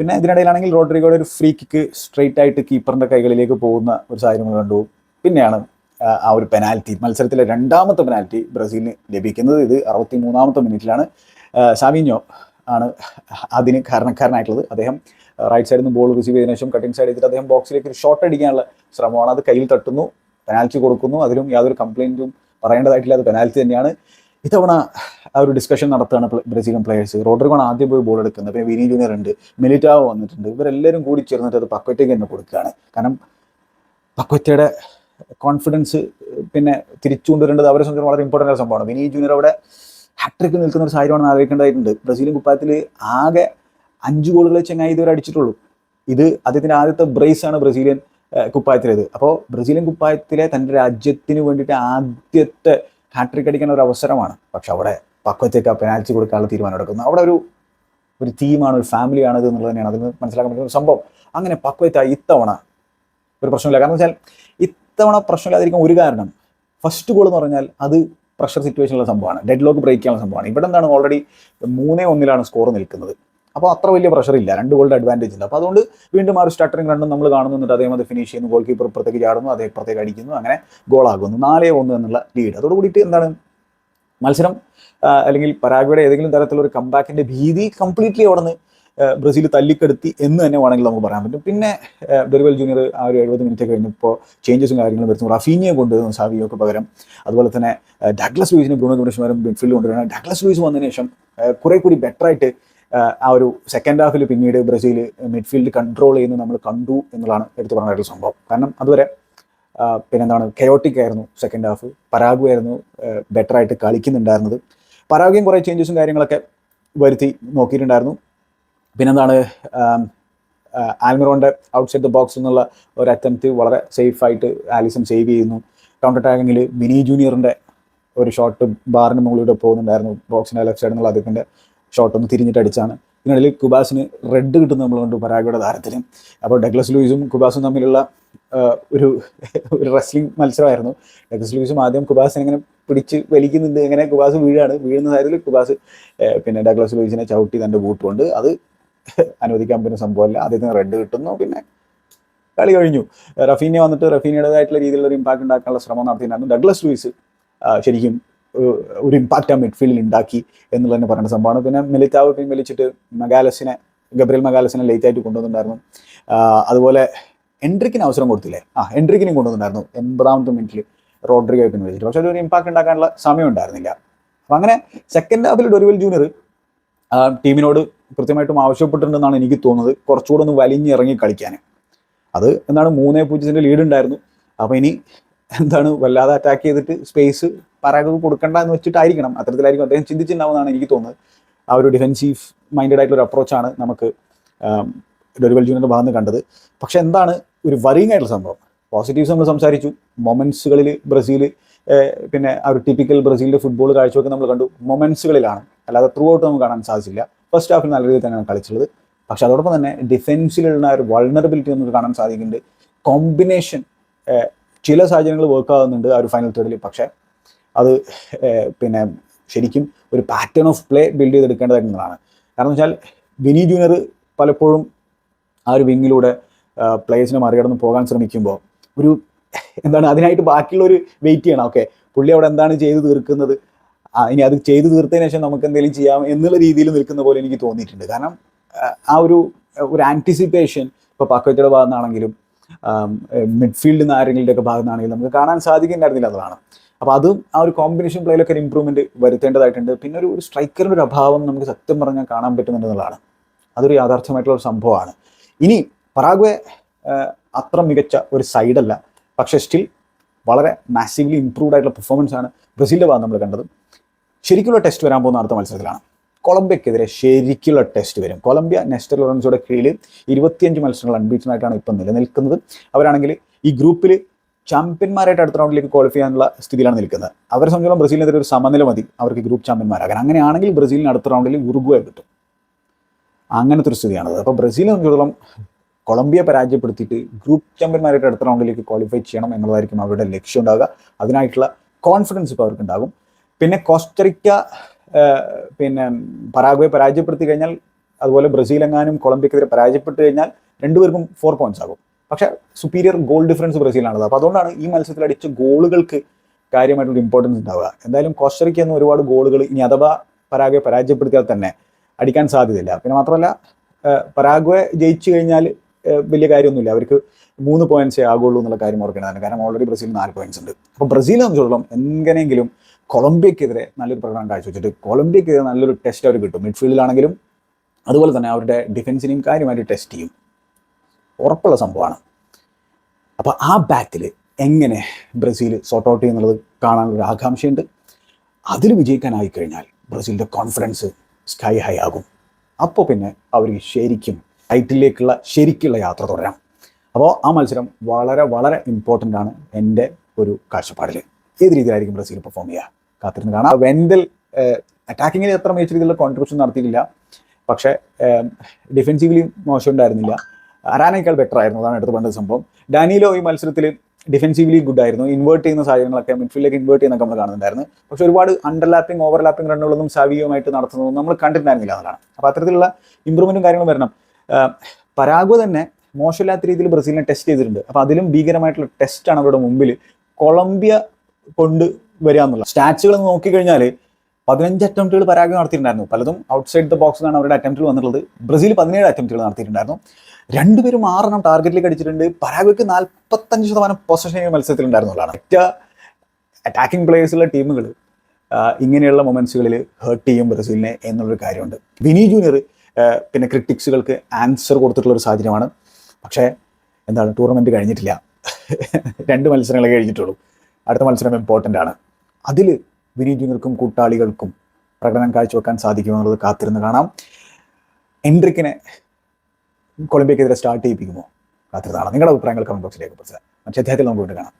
പിന്നെ ഇതിനിടയിലാണെങ്കിൽ റോഡ്രിഗോയുടെ ഒരു ഫ്രീ കിക്ക് സ്ട്രെയിറ്റ് ആയിട്ട് കീപ്പറിന്റെ കൈകളിലേക്ക് പോകുന്ന ഒരു സാഹചര്യം കണ്ടു. പിന്നെയാണ് ആ, ഒരു പെനാൽറ്റി മത്സരത്തിലെ രണ്ടാമത്തെ പെനാൽറ്റി ബ്രസീലിന് ലഭിക്കുന്നത്. ഇത് അറുപത്തി മൂന്നാമത്തെ മിനിറ്റിലാണ് സാവിഞ്ഞോ ആണ് അതിന് കാരണക്കാരനായിട്ടുള്ളത്. അദ്ദേഹം റൈറ്റ് സൈഡിൽ നിന്ന് ബോൾ റിസീവ് ചെയ്തതിനു ശേഷം കട്ടിംഗ് സൈഡ് ചെയ്തിട്ട് അദ്ദേഹം ബോക്സിലേക്ക് ഒരു ഷോട്ട് അടിക്കാനുള്ള ശ്രമമാണ്. അത് കയ്യിൽ തട്ടുന്നു പെനാൽറ്റി കൊടുക്കുന്നു. അതിലും യാതൊരു കംപ്ലൈന്റും പറയേണ്ടതായിട്ടില്ല. അത് പെനാൽറ്റി തന്നെയാണ്. ഇത്തവണ ആ ഒരു ഡിസ്കഷൻ നടത്തുകയാണ് ബ്രസീലിയൻ പ്ലേയേഴ്സ് റോഡ്രിഗോൺ ആദ്യം പോയി ബോൾ എടുക്കുന്നത്. പിന്നെ വിനി ജൂനിയർ ഉണ്ട്. മിലിറ്റാവ് വന്നിട്ടുണ്ട്. ഇവരെല്ലാവരും കൂടി ചേർന്നിട്ട് അത് പക്വറ്റയ്ക്ക് തന്നെ കൊടുക്കുകയാണ്. കാരണം പക്വറ്റയുടെ കോൺഫിഡൻസ് പിന്നെ തിരിച്ചു കൊണ്ടുവരേണ്ടത് അവരെ സംബന്ധിച്ച് വളരെ ഇമ്പോർട്ടന്റ് ആയ സംഭവമാണ്. വിനി ജൂനിയർ അവിടെ ഹാട്രിക്ക് നിൽക്കുന്ന ഒരു സാഹചര്യമാണ് ആലോചിക്കേണ്ടതായിട്ടുണ്ട്. ബ്രസീലിയൻ കുപ്പായത്തിൽ ആകെ അഞ്ച് ഗോളുകൾ ചെങ്ങായി ഇതുവരെ അടിച്ചിട്ടുള്ളൂ. ഇത് അദ്ദേഹത്തിന്റെ ആദ്യത്തെ ബ്രേസ് ആണ് ബ്രസീലിയൻ കുപ്പായത്തിലേത്. അപ്പോൾ ബ്രസീലിയൻ കുപ്പായത്തിലെ തന്റെ രാജ്യത്തിന് വേണ്ടിയിട്ട് ആദ്യത്തെ ഹാട്രിക് അടിക്കാൻ ഒരു അവസരമാണ് പക്ഷെ അവിടെ പക്വത്തേക്ക് പെനാൽറ്റി കൊടുക്കാനുള്ള തീരുമാനം എടുക്കുന്നു അവിടെ ഒരു ഒരു ടീമാണ് ഒരു ഫാമിലിയാണ് ഇത് എന്നുള്ളത് തന്നെയാണ് അതിന് മനസ്സിലാക്കാൻ പറ്റുന്ന ഒരു സംഭവം. അങ്ങനെ പക്വത്ത ഇത്തവണ ഒരു പ്രശ്നമില്ല. കാരണം വെച്ചാൽ ഇത്തവണ പ്രശ്നമില്ലാതിരിക്കാൻ ഒരു കാരണം ഫസ്റ്റ് ഗോൾ എന്ന് പറഞ്ഞാൽ അത് പ്രഷർ സിറ്റുവേഷനുള്ള സംഭവമാണ്. ഡെഡ് ലോക്ക് ബ്രേക്ക് ചെയ്യാനുള്ള സംഭവമാണ്. ഇവിടെ എന്താണ് ഓൾറെഡി മൂന്നേ ഒന്നിലാണ് സ്കോർ നിൽക്കുന്നത്. അപ്പോൾ അത്ര വലിയ പ്രഷർ ഇല്ല. രണ്ട് ഗോളിന്റെ അഡ്വാന്റേജ് ഉണ്ട്. അപ്പോൾ അതുകൊണ്ട് വീണ്ടും ആ ഒരു സ്റ്റാർട്ടിംഗ് രണ്ടും നമ്മൾ കാണുന്നുണ്ട് അതേമാതിരി അത് ഫിനിഷ് ചെയ്യുന്നു. ഗോൾ കീപ്പർ ഇപ്പുറത്തേക്ക് ചാടുന്നു. അതേ ഇപ്പുറത്തേക്ക് അടിക്കുന്നു. അങ്ങനെ ഗോളാകുന്നു നാലേ ഒന്ന് എന്നുള്ള ലീഡ് അതോട് കൂടിയിട്ട് എന്താണ്? മത്സരം അല്ലെങ്കിൽ പരാഗ്വയുടെ ഏതെങ്കിലും തരത്തിലുള്ള ഒരു കമ്പാക്കിന്റെ ഭീതി കംപ്ലീറ്റ്ലി അവിടെ നിന്ന് ബ്രസീൽ തല്ലിക്കെടുത്തി എന്ന് തന്നെ വേണമെങ്കിൽ നമുക്ക് പറയാൻ പറ്റും. പിന്നെ ഡെറിവൽ ജൂനിയർ ആ ഒരു എഴുപത് മിനിറ്റ് കഴിഞ്ഞപ്പോൾ ചേഞ്ചസും കാര്യങ്ങളും വരുന്നു. റഫീനിയെ കൊണ്ടുവരുന്നു സാവിയോക്ക് പകരം. അതുപോലെ തന്നെ ഡഗ്ലസ് ലൂയിസിനെ ബ്രൂണോ ഗുണേഷ്മാരും മിഡ്ഫീൽഡ് കൊണ്ടുവരുന്നത് ഡഗ്ലസ് ലൂയിസ് വന്നതിന് ശേഷം കുറെ കൂടി ബെറ്റർ ആയിട്ട് ആ, ഒരു സെക്കൻഡ് ഹാഫിൽ പിന്നീട് ബ്രസീൽ മിഡ്ഫീൽഡ് കൺട്രോൾ ചെയ്യുന്നത് നമ്മൾ കണ്ടു എന്നുള്ളതാണ് എടുത്തു പറഞ്ഞിട്ടുള്ള സംഭവം. കാരണം അതുവരെ പിന്നെന്താണ് കയോട്ടിക് ആയിരുന്നു സെക്കൻഡ് ഹാഫ് പരാഗു ആയിരുന്നു ബെറ്റർ ആയിട്ട് കളിക്കുന്നുണ്ടായിരുന്നത്. പരാഗയും കുറേ ചേഞ്ചസും കാര്യങ്ങളൊക്കെ വരുത്തി നോക്കിയിട്ടുണ്ടായിരുന്നു. പിന്നെന്താണ് ആം, ആ, ആൽമിറോന്റെ ഔട്ട്സൈഡ് ദ ബോക്സ് എന്നുള്ള ഒരു അറ്റംപ്റ്റ് വളരെ സേഫ് ആയിട്ട് ആലിസൺ സേവ് ചെയ്യുന്നു. കൗണ്ടർ അറ്റാക്കിങ്ങിൽ മിനി ജൂനിയറിന്റെ ഒരു ഷോട്ട് ബാറിന് മുകളിലൂടെ പോകുന്നുണ്ടായിരുന്നു ബോക്സിന്റെ ലെഫ്റ്റ് സൈഡിൽ നിന്നുള്ള അദ്ദേഹത്തിന്റെ ഷോട്ട് ഒന്ന് തിരിഞ്ഞിട്ട് അടിച്ചാണ്. ഇതിനിടയിൽ കുബാസിന് റെഡ് കിട്ടുന്നത് നമ്മൾ കണ്ടു പരാഗയുടെ താരത്തിന്. അപ്പോൾ ഡഗ്ലസ് ലൂയിസും കുബാസും തമ്മിലുള്ള ഒരു ഒരു റെസ്ലിംഗ് മത്സരമായിരുന്നു. ഡഗ്ലസ് ലൂയിസും ആദ്യം കുബാസിനെ ഇങ്ങനെ പിടിച്ച് വലിക്കുന്നുണ്ട്. ഇങ്ങനെ കുബാസ് വീഴാണ്. വീഴുന്ന കാര്യത്തിൽ കുബാസ് പിന്നെ ഡഗ്ലസ് ലൂയിസിനെ ചവിട്ടി തന്റെ ബൂട്ട് കൊണ്ട്. അത് അനുവദിക്കാൻ പറ്റുന്ന സംഭവമല്ല. ആദ്യത്തിന് റെഡ് കിട്ടുന്നു. പിന്നെ കളി കഴിഞ്ഞു. റഫീനെ വന്നിട്ട് റഫീനയുടേതായിട്ടുള്ള രീതിയിലുള്ള ഒരു ഇമ്പാക്ട് ഉണ്ടാക്കാനുള്ള ശ്രമം നടത്തിയിട്ടുണ്ടായിരുന്നു. ഡഗ്ലസ് ലൂയിസ് ശരിക്കും ഒരു- ഇമ്പാക്റ്റ് ആ മിഡ്ഫീൽഡിൽ ഉണ്ടാക്കി എന്നുള്ളത് തന്നെ പറയുന്ന സംഭവമാണ്. പിന്നെ മിലിറ്റാവ് പിൻവലിച്ചിട്ട് മഗാലസിനെ ഗബ്രിയൽ മഗാലസിനെ ലേറ്റ് ആയിട്ട് കൊണ്ടുവന്നിട്ടുണ്ടായിരുന്നു. അതുപോലെ എൻട്രിക്കിന് അവസരം കൊടുത്തില്ലേ? ആ എൻട്രിക്കിനും കൊണ്ടുവന്നിട്ടുണ്ടായിരുന്നു. എൺപതാമത്തെ മിനിറ്റിൽ റോഡ്രിഗോ പിൻവലിച്ചിട്ട് പക്ഷെ ഒരു ഇമ്പാക്ട് ഉണ്ടാക്കാനുള്ള സമയം ഉണ്ടായിരുന്നില്ല. അപ്പം അങ്ങനെ സെക്കൻഡ് ഹാഫിൽ ഡൊറിവൽ ജൂനിയർ ടീമിനോട് കൃത്യമായിട്ടും ആവശ്യപ്പെട്ടിട്ടുണ്ടെന്നാണ് എനിക്ക് തോന്നുന്നത്. കുറച്ചുകൂടെ ഒന്ന് വലിഞ്ഞിറങ്ങി കളിക്കാൻ അത് എന്താണ് മൂന്നേ പൂജ്യത്തിന്റെ ലീഡ് ഉണ്ടായിരുന്നു. അപ്പോൾ ഇനി എന്താണ് വല്ലാതെ അറ്റാക്ക് ചെയ്തിട്ട് സ്പേസ് പരാഗ് കൊടുക്കണ്ട എന്ന് വെച്ചിട്ടായിരിക്കണം. അത്തരത്തിലായിരിക്കും അദ്ദേഹം ചിന്തിച്ചിട്ടുണ്ടാവുമെന്നാണ് എനിക്ക് തോന്നുന്നത്. ആ ഒരു ഡിഫെൻസീവ് മൈൻഡഡ് ആയിട്ടുള്ള ഒരു അപ്രോച്ചാണ് നമുക്ക് ഡൊരിവൽ ജൂനിയറിന്റെ ഭാഗത്ത് കണ്ടത്. പക്ഷെ എന്താണ് ഒരു വറിയിങ് ആയിട്ടുള്ള സംഭവം? പോസിറ്റീവ്സ് നമ്മൾ സംസാരിച്ചു. മൊമെൻസുകളിൽ ബ്രസീൽ പിന്നെ ആ ഒരു ടിപ്പിക്കൽ ബ്രസീലിന്റെ ഫുട്ബോൾ കാഴ്ചയൊക്കെ നമ്മൾ കണ്ടു. മൊമെൻസുകളിലാണ് അല്ലാതെ ത്രൂ ഔട്ട് നമുക്ക് കാണാൻ സാധിച്ചില്ല. ഫസ്റ്റ് ഹാഫിൽ നല്ല രീതിയിൽ തന്നെയാണ് കളിച്ചുള്ളത് പക്ഷെ അതോടൊപ്പം തന്നെ ഡിഫെൻസിലുള്ള ഒരു വൾണറബിലിറ്റി നമുക്ക് കാണാൻ സാധിക്കുന്നുണ്ട്. കോമ്പിനേഷൻ ചില സാഹചര്യങ്ങൾ വർക്ക് ആകുന്നുണ്ട് ആ ഒരു ഫൈനൽ തേർഡിൽ പക്ഷേ അത് പിന്നെ ശരിക്കും ഒരു പാറ്റേൺ ഓഫ് പ്ലേ ബിൽഡ് ചെയ്തെടുക്കേണ്ടതായിട്ടുള്ളതാണ് കാരണം വെച്ചാൽ വിനി ജൂനിയർ പലപ്പോഴും ആ ഒരു വിങ്ങിലൂടെ പ്ലേയേഴ്സിനെ മറികടന്ന് പോകാൻ ശ്രമിക്കുമ്പോൾ ഒരു എന്താണ് അതിനായിട്ട് ബാക്കിയുള്ളൊരു വെയിറ്റ് ചെയ്യണം. ഓക്കെ പുള്ളി അവിടെ എന്താണ് ചെയ്തു തീർക്കുന്നത്? ഇനി അത് ചെയ്തു തീർത്തതിന് ശേഷം നമുക്ക് എന്തെങ്കിലും ചെയ്യാം എന്നുള്ള രീതിയിൽ നിൽക്കുന്ന പോലെ എനിക്ക് തോന്നിയിട്ടുണ്ട്. കാരണം ആ, ഒരു ഒരു ആന്റിസിപ്പേഷൻ ഇപ്പോൾ പാക്കോച്ചയുടെ ഭാഗത്തു നിന്നാണെങ്കിലും മിഡ്ഫീൽഡിൽ നിന്ന് ആരെങ്കിലും ഒക്കെ ഭാഗത്തു നിന്നാണെങ്കിലും നമുക്ക് കാണാൻ സാധിക്കുന്നുണ്ടായിരുന്നില്ല എന്നതാണ് അപ്പോൾ അതും ആ ഒരു കോമ്പിനേഷൻ പ്ലേയിലൊക്കെ ഒരു ഇമ്പ്രൂവ്മെന്റ് വരുത്തേണ്ടതായിട്ടുണ്ട്. പിന്നെ ഒരു ഒരു സ്ട്രൈക്കറിന്റെ ഒരു അഭാവം നമുക്ക് സത്യം പറഞ്ഞാൽ കാണാൻ പറ്റുന്നുണ്ടെന്നുള്ളതാണ്. അതൊരു യാഥാർത്ഥ്യമായിട്ടുള്ള ഒരു സംഭവമാണ്. ഇനി പറാഗ്വെ അത്ര മികച്ച ഒരു സൈഡല്ല പക്ഷേ സ്റ്റിൽ വളരെ മാസീവ്ലി ഇംപ്രൂവ്ഡ് ആയിട്ടുള്ള പെർഫോമൻസ് ആണ് ബ്രസീലിന്റെ ഭാഗം നമ്മൾ കണ്ടത്. ശരിക്കുള്ള ടെസ്റ്റ് വരാൻ പോകുന്ന അടുത്ത മത്സരത്തിലാണ്. കൊളംബിയക്കെതിരെ ശരിക്കുള്ള ടെസ്റ്റ് വരും. കൊളംബിയ നെസ്റ്റർ ലോറൻസോടെ കീഴിൽ ഇരുപത്തിയഞ്ച് മത്സരങ്ങൾ അൺബീറ്റനായിട്ടാണ് ഇപ്പം നിലനിൽക്കുന്നത്. അവരാണെങ്കിൽ ഈ ഗ്രൂപ്പിൽ ചാമ്പ്യന്മാരായിട്ട് അടുത്ത റൗണ്ടിലേക്ക് ക്വാളിഫൈ ചെയ്യാനുള്ള സ്ഥിതിയിലാണ് നിൽക്കുന്നത്. അവരെ സംബന്ധിച്ചോളം ബ്രസീലിനെതിരെ ഒരു സമനില മതി അവർക്ക് ഗ്രൂപ്പ് ചാമ്പ്യന്മാരാകാൻ. അങ്ങനെയാണെങ്കിൽ ബ്രസീലിന് അടുത്ത റൗണ്ടിൽ ഉറുഗുവായി കിട്ടും. അങ്ങനത്തെ ഒരു സ്ഥിതിയാണത്. അപ്പോൾ ബ്രസീലിനെ സംബന്ധിച്ചിടത്തോളം കൊളംബിയ പരാജയപ്പെടുത്തിയിട്ട് ഗ്രൂപ്പ് ചാമ്പ്യന്മാരായിട്ട് അടുത്ത റൗണ്ടിലേക്ക് ക്വാളിഫൈ ചെയ്യണം എന്നുള്ളതായിരിക്കും അവരുടെ ലക്ഷ്യം ഉണ്ടാവുക. അതിനായിട്ടുള്ള കോൺഫിഡൻസ് ഇപ്പോൾ അവർക്ക് ഉണ്ടാകും പിന്നെ കോസ്റ്ററിക്ക പിന്നെ പരാഗ്വെ പരാജയപ്പെടുത്തി കഴിഞ്ഞാൽ അതുപോലെ ബ്രസീൽ എങ്ങാനും കൊളംബിയക്കെതിരെ പരാജയപ്പെട്ട് കഴിഞ്ഞാൽ രണ്ടുപേർക്കും ഫോർ പോയിന്റ്സ് ആകും. പക്ഷേ സുപ്പീരിയർ ഗോൾ ഡിഫറൻസ് ബ്രസീലാണത് അപ്പോൾ അതുകൊണ്ടാണ് ഈ മത്സരത്തിൽ അടിച്ച ഗോളുകൾക്ക് കാര്യമായിട്ടുള്ള ഇമ്പോർട്ടൻസ് ഉണ്ടാവുക. എന്തായാലും കോസ്റ്ററിക്ക എന്ന് ഒരുപാട് ഗോളുകൾ ഇനി അഥവാ പരാഗ്വെ പരാജയപ്പെടുത്തിയാൽ തന്നെ അടിക്കാൻ സാധ്യതയില്ല. പിന്നെ മാത്രമല്ല പരാഗ്വെ ജയിച്ചു കഴിഞ്ഞാൽ വലിയ കാര്യമൊന്നുമില്ല. അവർക്ക് മൂന്ന് പോയിന്റ്സേ ആകുള്ളൂ എന്നുള്ള കാര്യം ഓർക്കേണ്ടതാണ്. കാരണം ഓൾറെഡി ബ്രസീൽ നാല് പോയിന്റ്സ് ഉണ്ട്. അപ്പോൾ ബ്രസീലിനെ സംബന്ധിച്ചിടത്തോളം എങ്ങനെയെങ്കിലും കൊളംബിയക്കെതിരെ നല്ലൊരു പ്രകടനം കാഴ്ചവെച്ചിട്ട് കൊളംബിയക്കെതിരെ നല്ലൊരു ടെസ്റ്റ് അവർ കിട്ടും. മിഡ്ഫീൽഡിലാണെങ്കിലും അതുപോലെ തന്നെ അവരുടെ ഡിഫൻസിനെയും കാര്യമായിട്ട് ടെസ്റ്റ് ചെയ്യും. ഉറപ്പുള്ള സംഭവമാണ്. അപ്പോൾ ആ ബാറ്റിൽ എങ്ങനെ ബ്രസീൽ സോർട്ട് ഔട്ട് ചെയ്യുന്നുള്ളത് കാണാനുള്ള ആകാംക്ഷയുണ്ട്. അതിൽ വിജയിക്കാനായി കഴിഞ്ഞാൽ ബ്രസീലിന്റെ കോൺഫിഡൻസ് സ്കൈ ഹൈ ആകും. അപ്പോൾ പിന്നെ അവർക്ക് ശരിക്കും ടൈറ്റിലേക്കുള്ള ശരിക്കുള്ള യാത്ര തുടരാം. അപ്പോൾ ആ മത്സരം വളരെ വളരെ ഇമ്പോർട്ടന്റ് ആണ് എന്റെ ഒരു കാഴ്ചപ്പാടിൽ ഏത് രീതിയിലായിരിക്കും ബ്രസീൽ പെർഫോം ചെയ്യുക? കാത്തിരുന്ന് കാണാം. വെൻഡൽ അറ്റാക്കിങ്ങിൽ എത്ര മികച്ച രീതിയിലുള്ള കോൺട്രിബ്യൂഷൻ നടത്തിയിട്ടില്ല. പക്ഷേ ഡിഫെൻസീവ്ലി മോശം ഉണ്ടായിരുന്നില്ല. അരാനേക്കാൾ ബെറ്റർ ആയിരുന്നു. അതാണ് എടുത്ത് പറഞ്ഞ സംഭവം. ഡാനിയിലോ ഈ മത്സരത്തിൽ ഡിഫെൻസീവ്ലി ഗുഡ് ആയിരുന്നു. ഇൻവേർട്ട് ചെയ്യുന്ന സാഹചര്യങ്ങളൊക്കെ മിഡ്ഫീൽഡിലേക്ക് ഇൻവേർട്ട് ചെയ്യുന്നൊക്കെ നമ്മൾ കാണുന്നുണ്ടായിരുന്നു. പക്ഷെ ഒരുപാട് അണ്ടർലാപ്പിംഗ് ഓവർലാപ്പിംഗ് റണ്ണുകളൊന്നും സവിയുമായിട്ട് നടത്തുന്നതും നമ്മൾ കണ്ടിട്ടുണ്ടായിരുന്നില്ല എന്നതാണ് അപ്പോൾ അത്തരത്തിലുള്ള ഇമ്പ്രൂവ്മെന്റും കാര്യങ്ങളും വരണം. പരാഗു തന്നെ മോശമില്ലാത്ത രീതിയിൽ ബ്രസീലിനെ ടെസ്റ്റ് ചെയ്തിട്ടുണ്ട്. അപ്പോൾ അതിലും ഭീകരമായിട്ടുള്ള ടെസ്റ്റാണ് അവരുടെ മുമ്പിൽ കൊളംബിയ കൊണ്ട് വരിക എന്നുള്ള സ്റ്റാറ്റ്സുകൾ നോക്കിക്കഴിഞ്ഞാൽ പതിനഞ്ച് അറ്റംപ്റ്റുകൾ പരാഗ് നടത്തിയിട്ടുണ്ടായിരുന്നു. പലതും ഔട്ട്സൈഡ് ദ ബോക്സ് ആണ് അവരുടെ അറ്റംപ്റ്റുകൾ വന്നിട്ടുള്ളത്. ബ്രസീൽ പതിനേഴ് അറ്റംപ്റ്റുകൾ നടത്തിയിട്ടുണ്ടായിരുന്നു. രണ്ടുപേരും ആറെണ്ണം ടാർഗറ്റിലേക്ക് അടിച്ചിട്ടുണ്ട്. പരാഗ്വയ്ക്ക് നാൽപ്പത്തഞ്ച് ശതമാനം പൊസിഷൻ മത്സരത്തിൽ ഉണ്ടായിരുന്നുള്ളതാണ് ഒറ്റ അറ്റാക്കിംഗ് പ്ലേയേഴ്സുള്ള ടീമുകൾ ഇങ്ങനെയുള്ള മൊമെന്റ്സുകളിൽ ഹേർട്ട് ചെയ്യും ബ്രസീലിനെ എന്നുള്ളൊരു കാര്യമുണ്ട്. വിനി ജൂനിയർ പിന്നെ ക്രിട്ടിക്സുകൾക്ക് ആൻസർ കൊടുത്തിട്ടുള്ള ഒരു സാഹചര്യമാണ്. പക്ഷേ എന്താണ് ടൂർണമെന്റ് കഴിഞ്ഞിട്ടില്ല. [LAUGHS] രണ്ട് മത്സരങ്ങളെ കഴിഞ്ഞിട്ടുള്ളൂ. അടുത്ത മത്സരം ഇമ്പോർട്ടന്റ് ആണ്. അതിൽ വിനി ജൂനിയർക്കും കൂട്ടാളികൾക്കും പ്രകടനം കാഴ്ചവെക്കാൻ സാധിക്കുമെന്നുള്ളത് കാത്തിരുന്ന് കാണാം. എൻട്രിക്കിനെ കൊളംബിയക്കെതിരെ സ്റ്റാർട്ട് ചെയ്യിപ്പിക്കുമോ? കാത്തിരുന്നാണ് നിങ്ങളുടെ അഭിപ്രായങ്ങൾ കമന്റ് ബോക്സിലേക്ക് മറ്റേ അദ്ദേഹത്തിൽ നമുക്ക് വീണ്ടും കാണാം.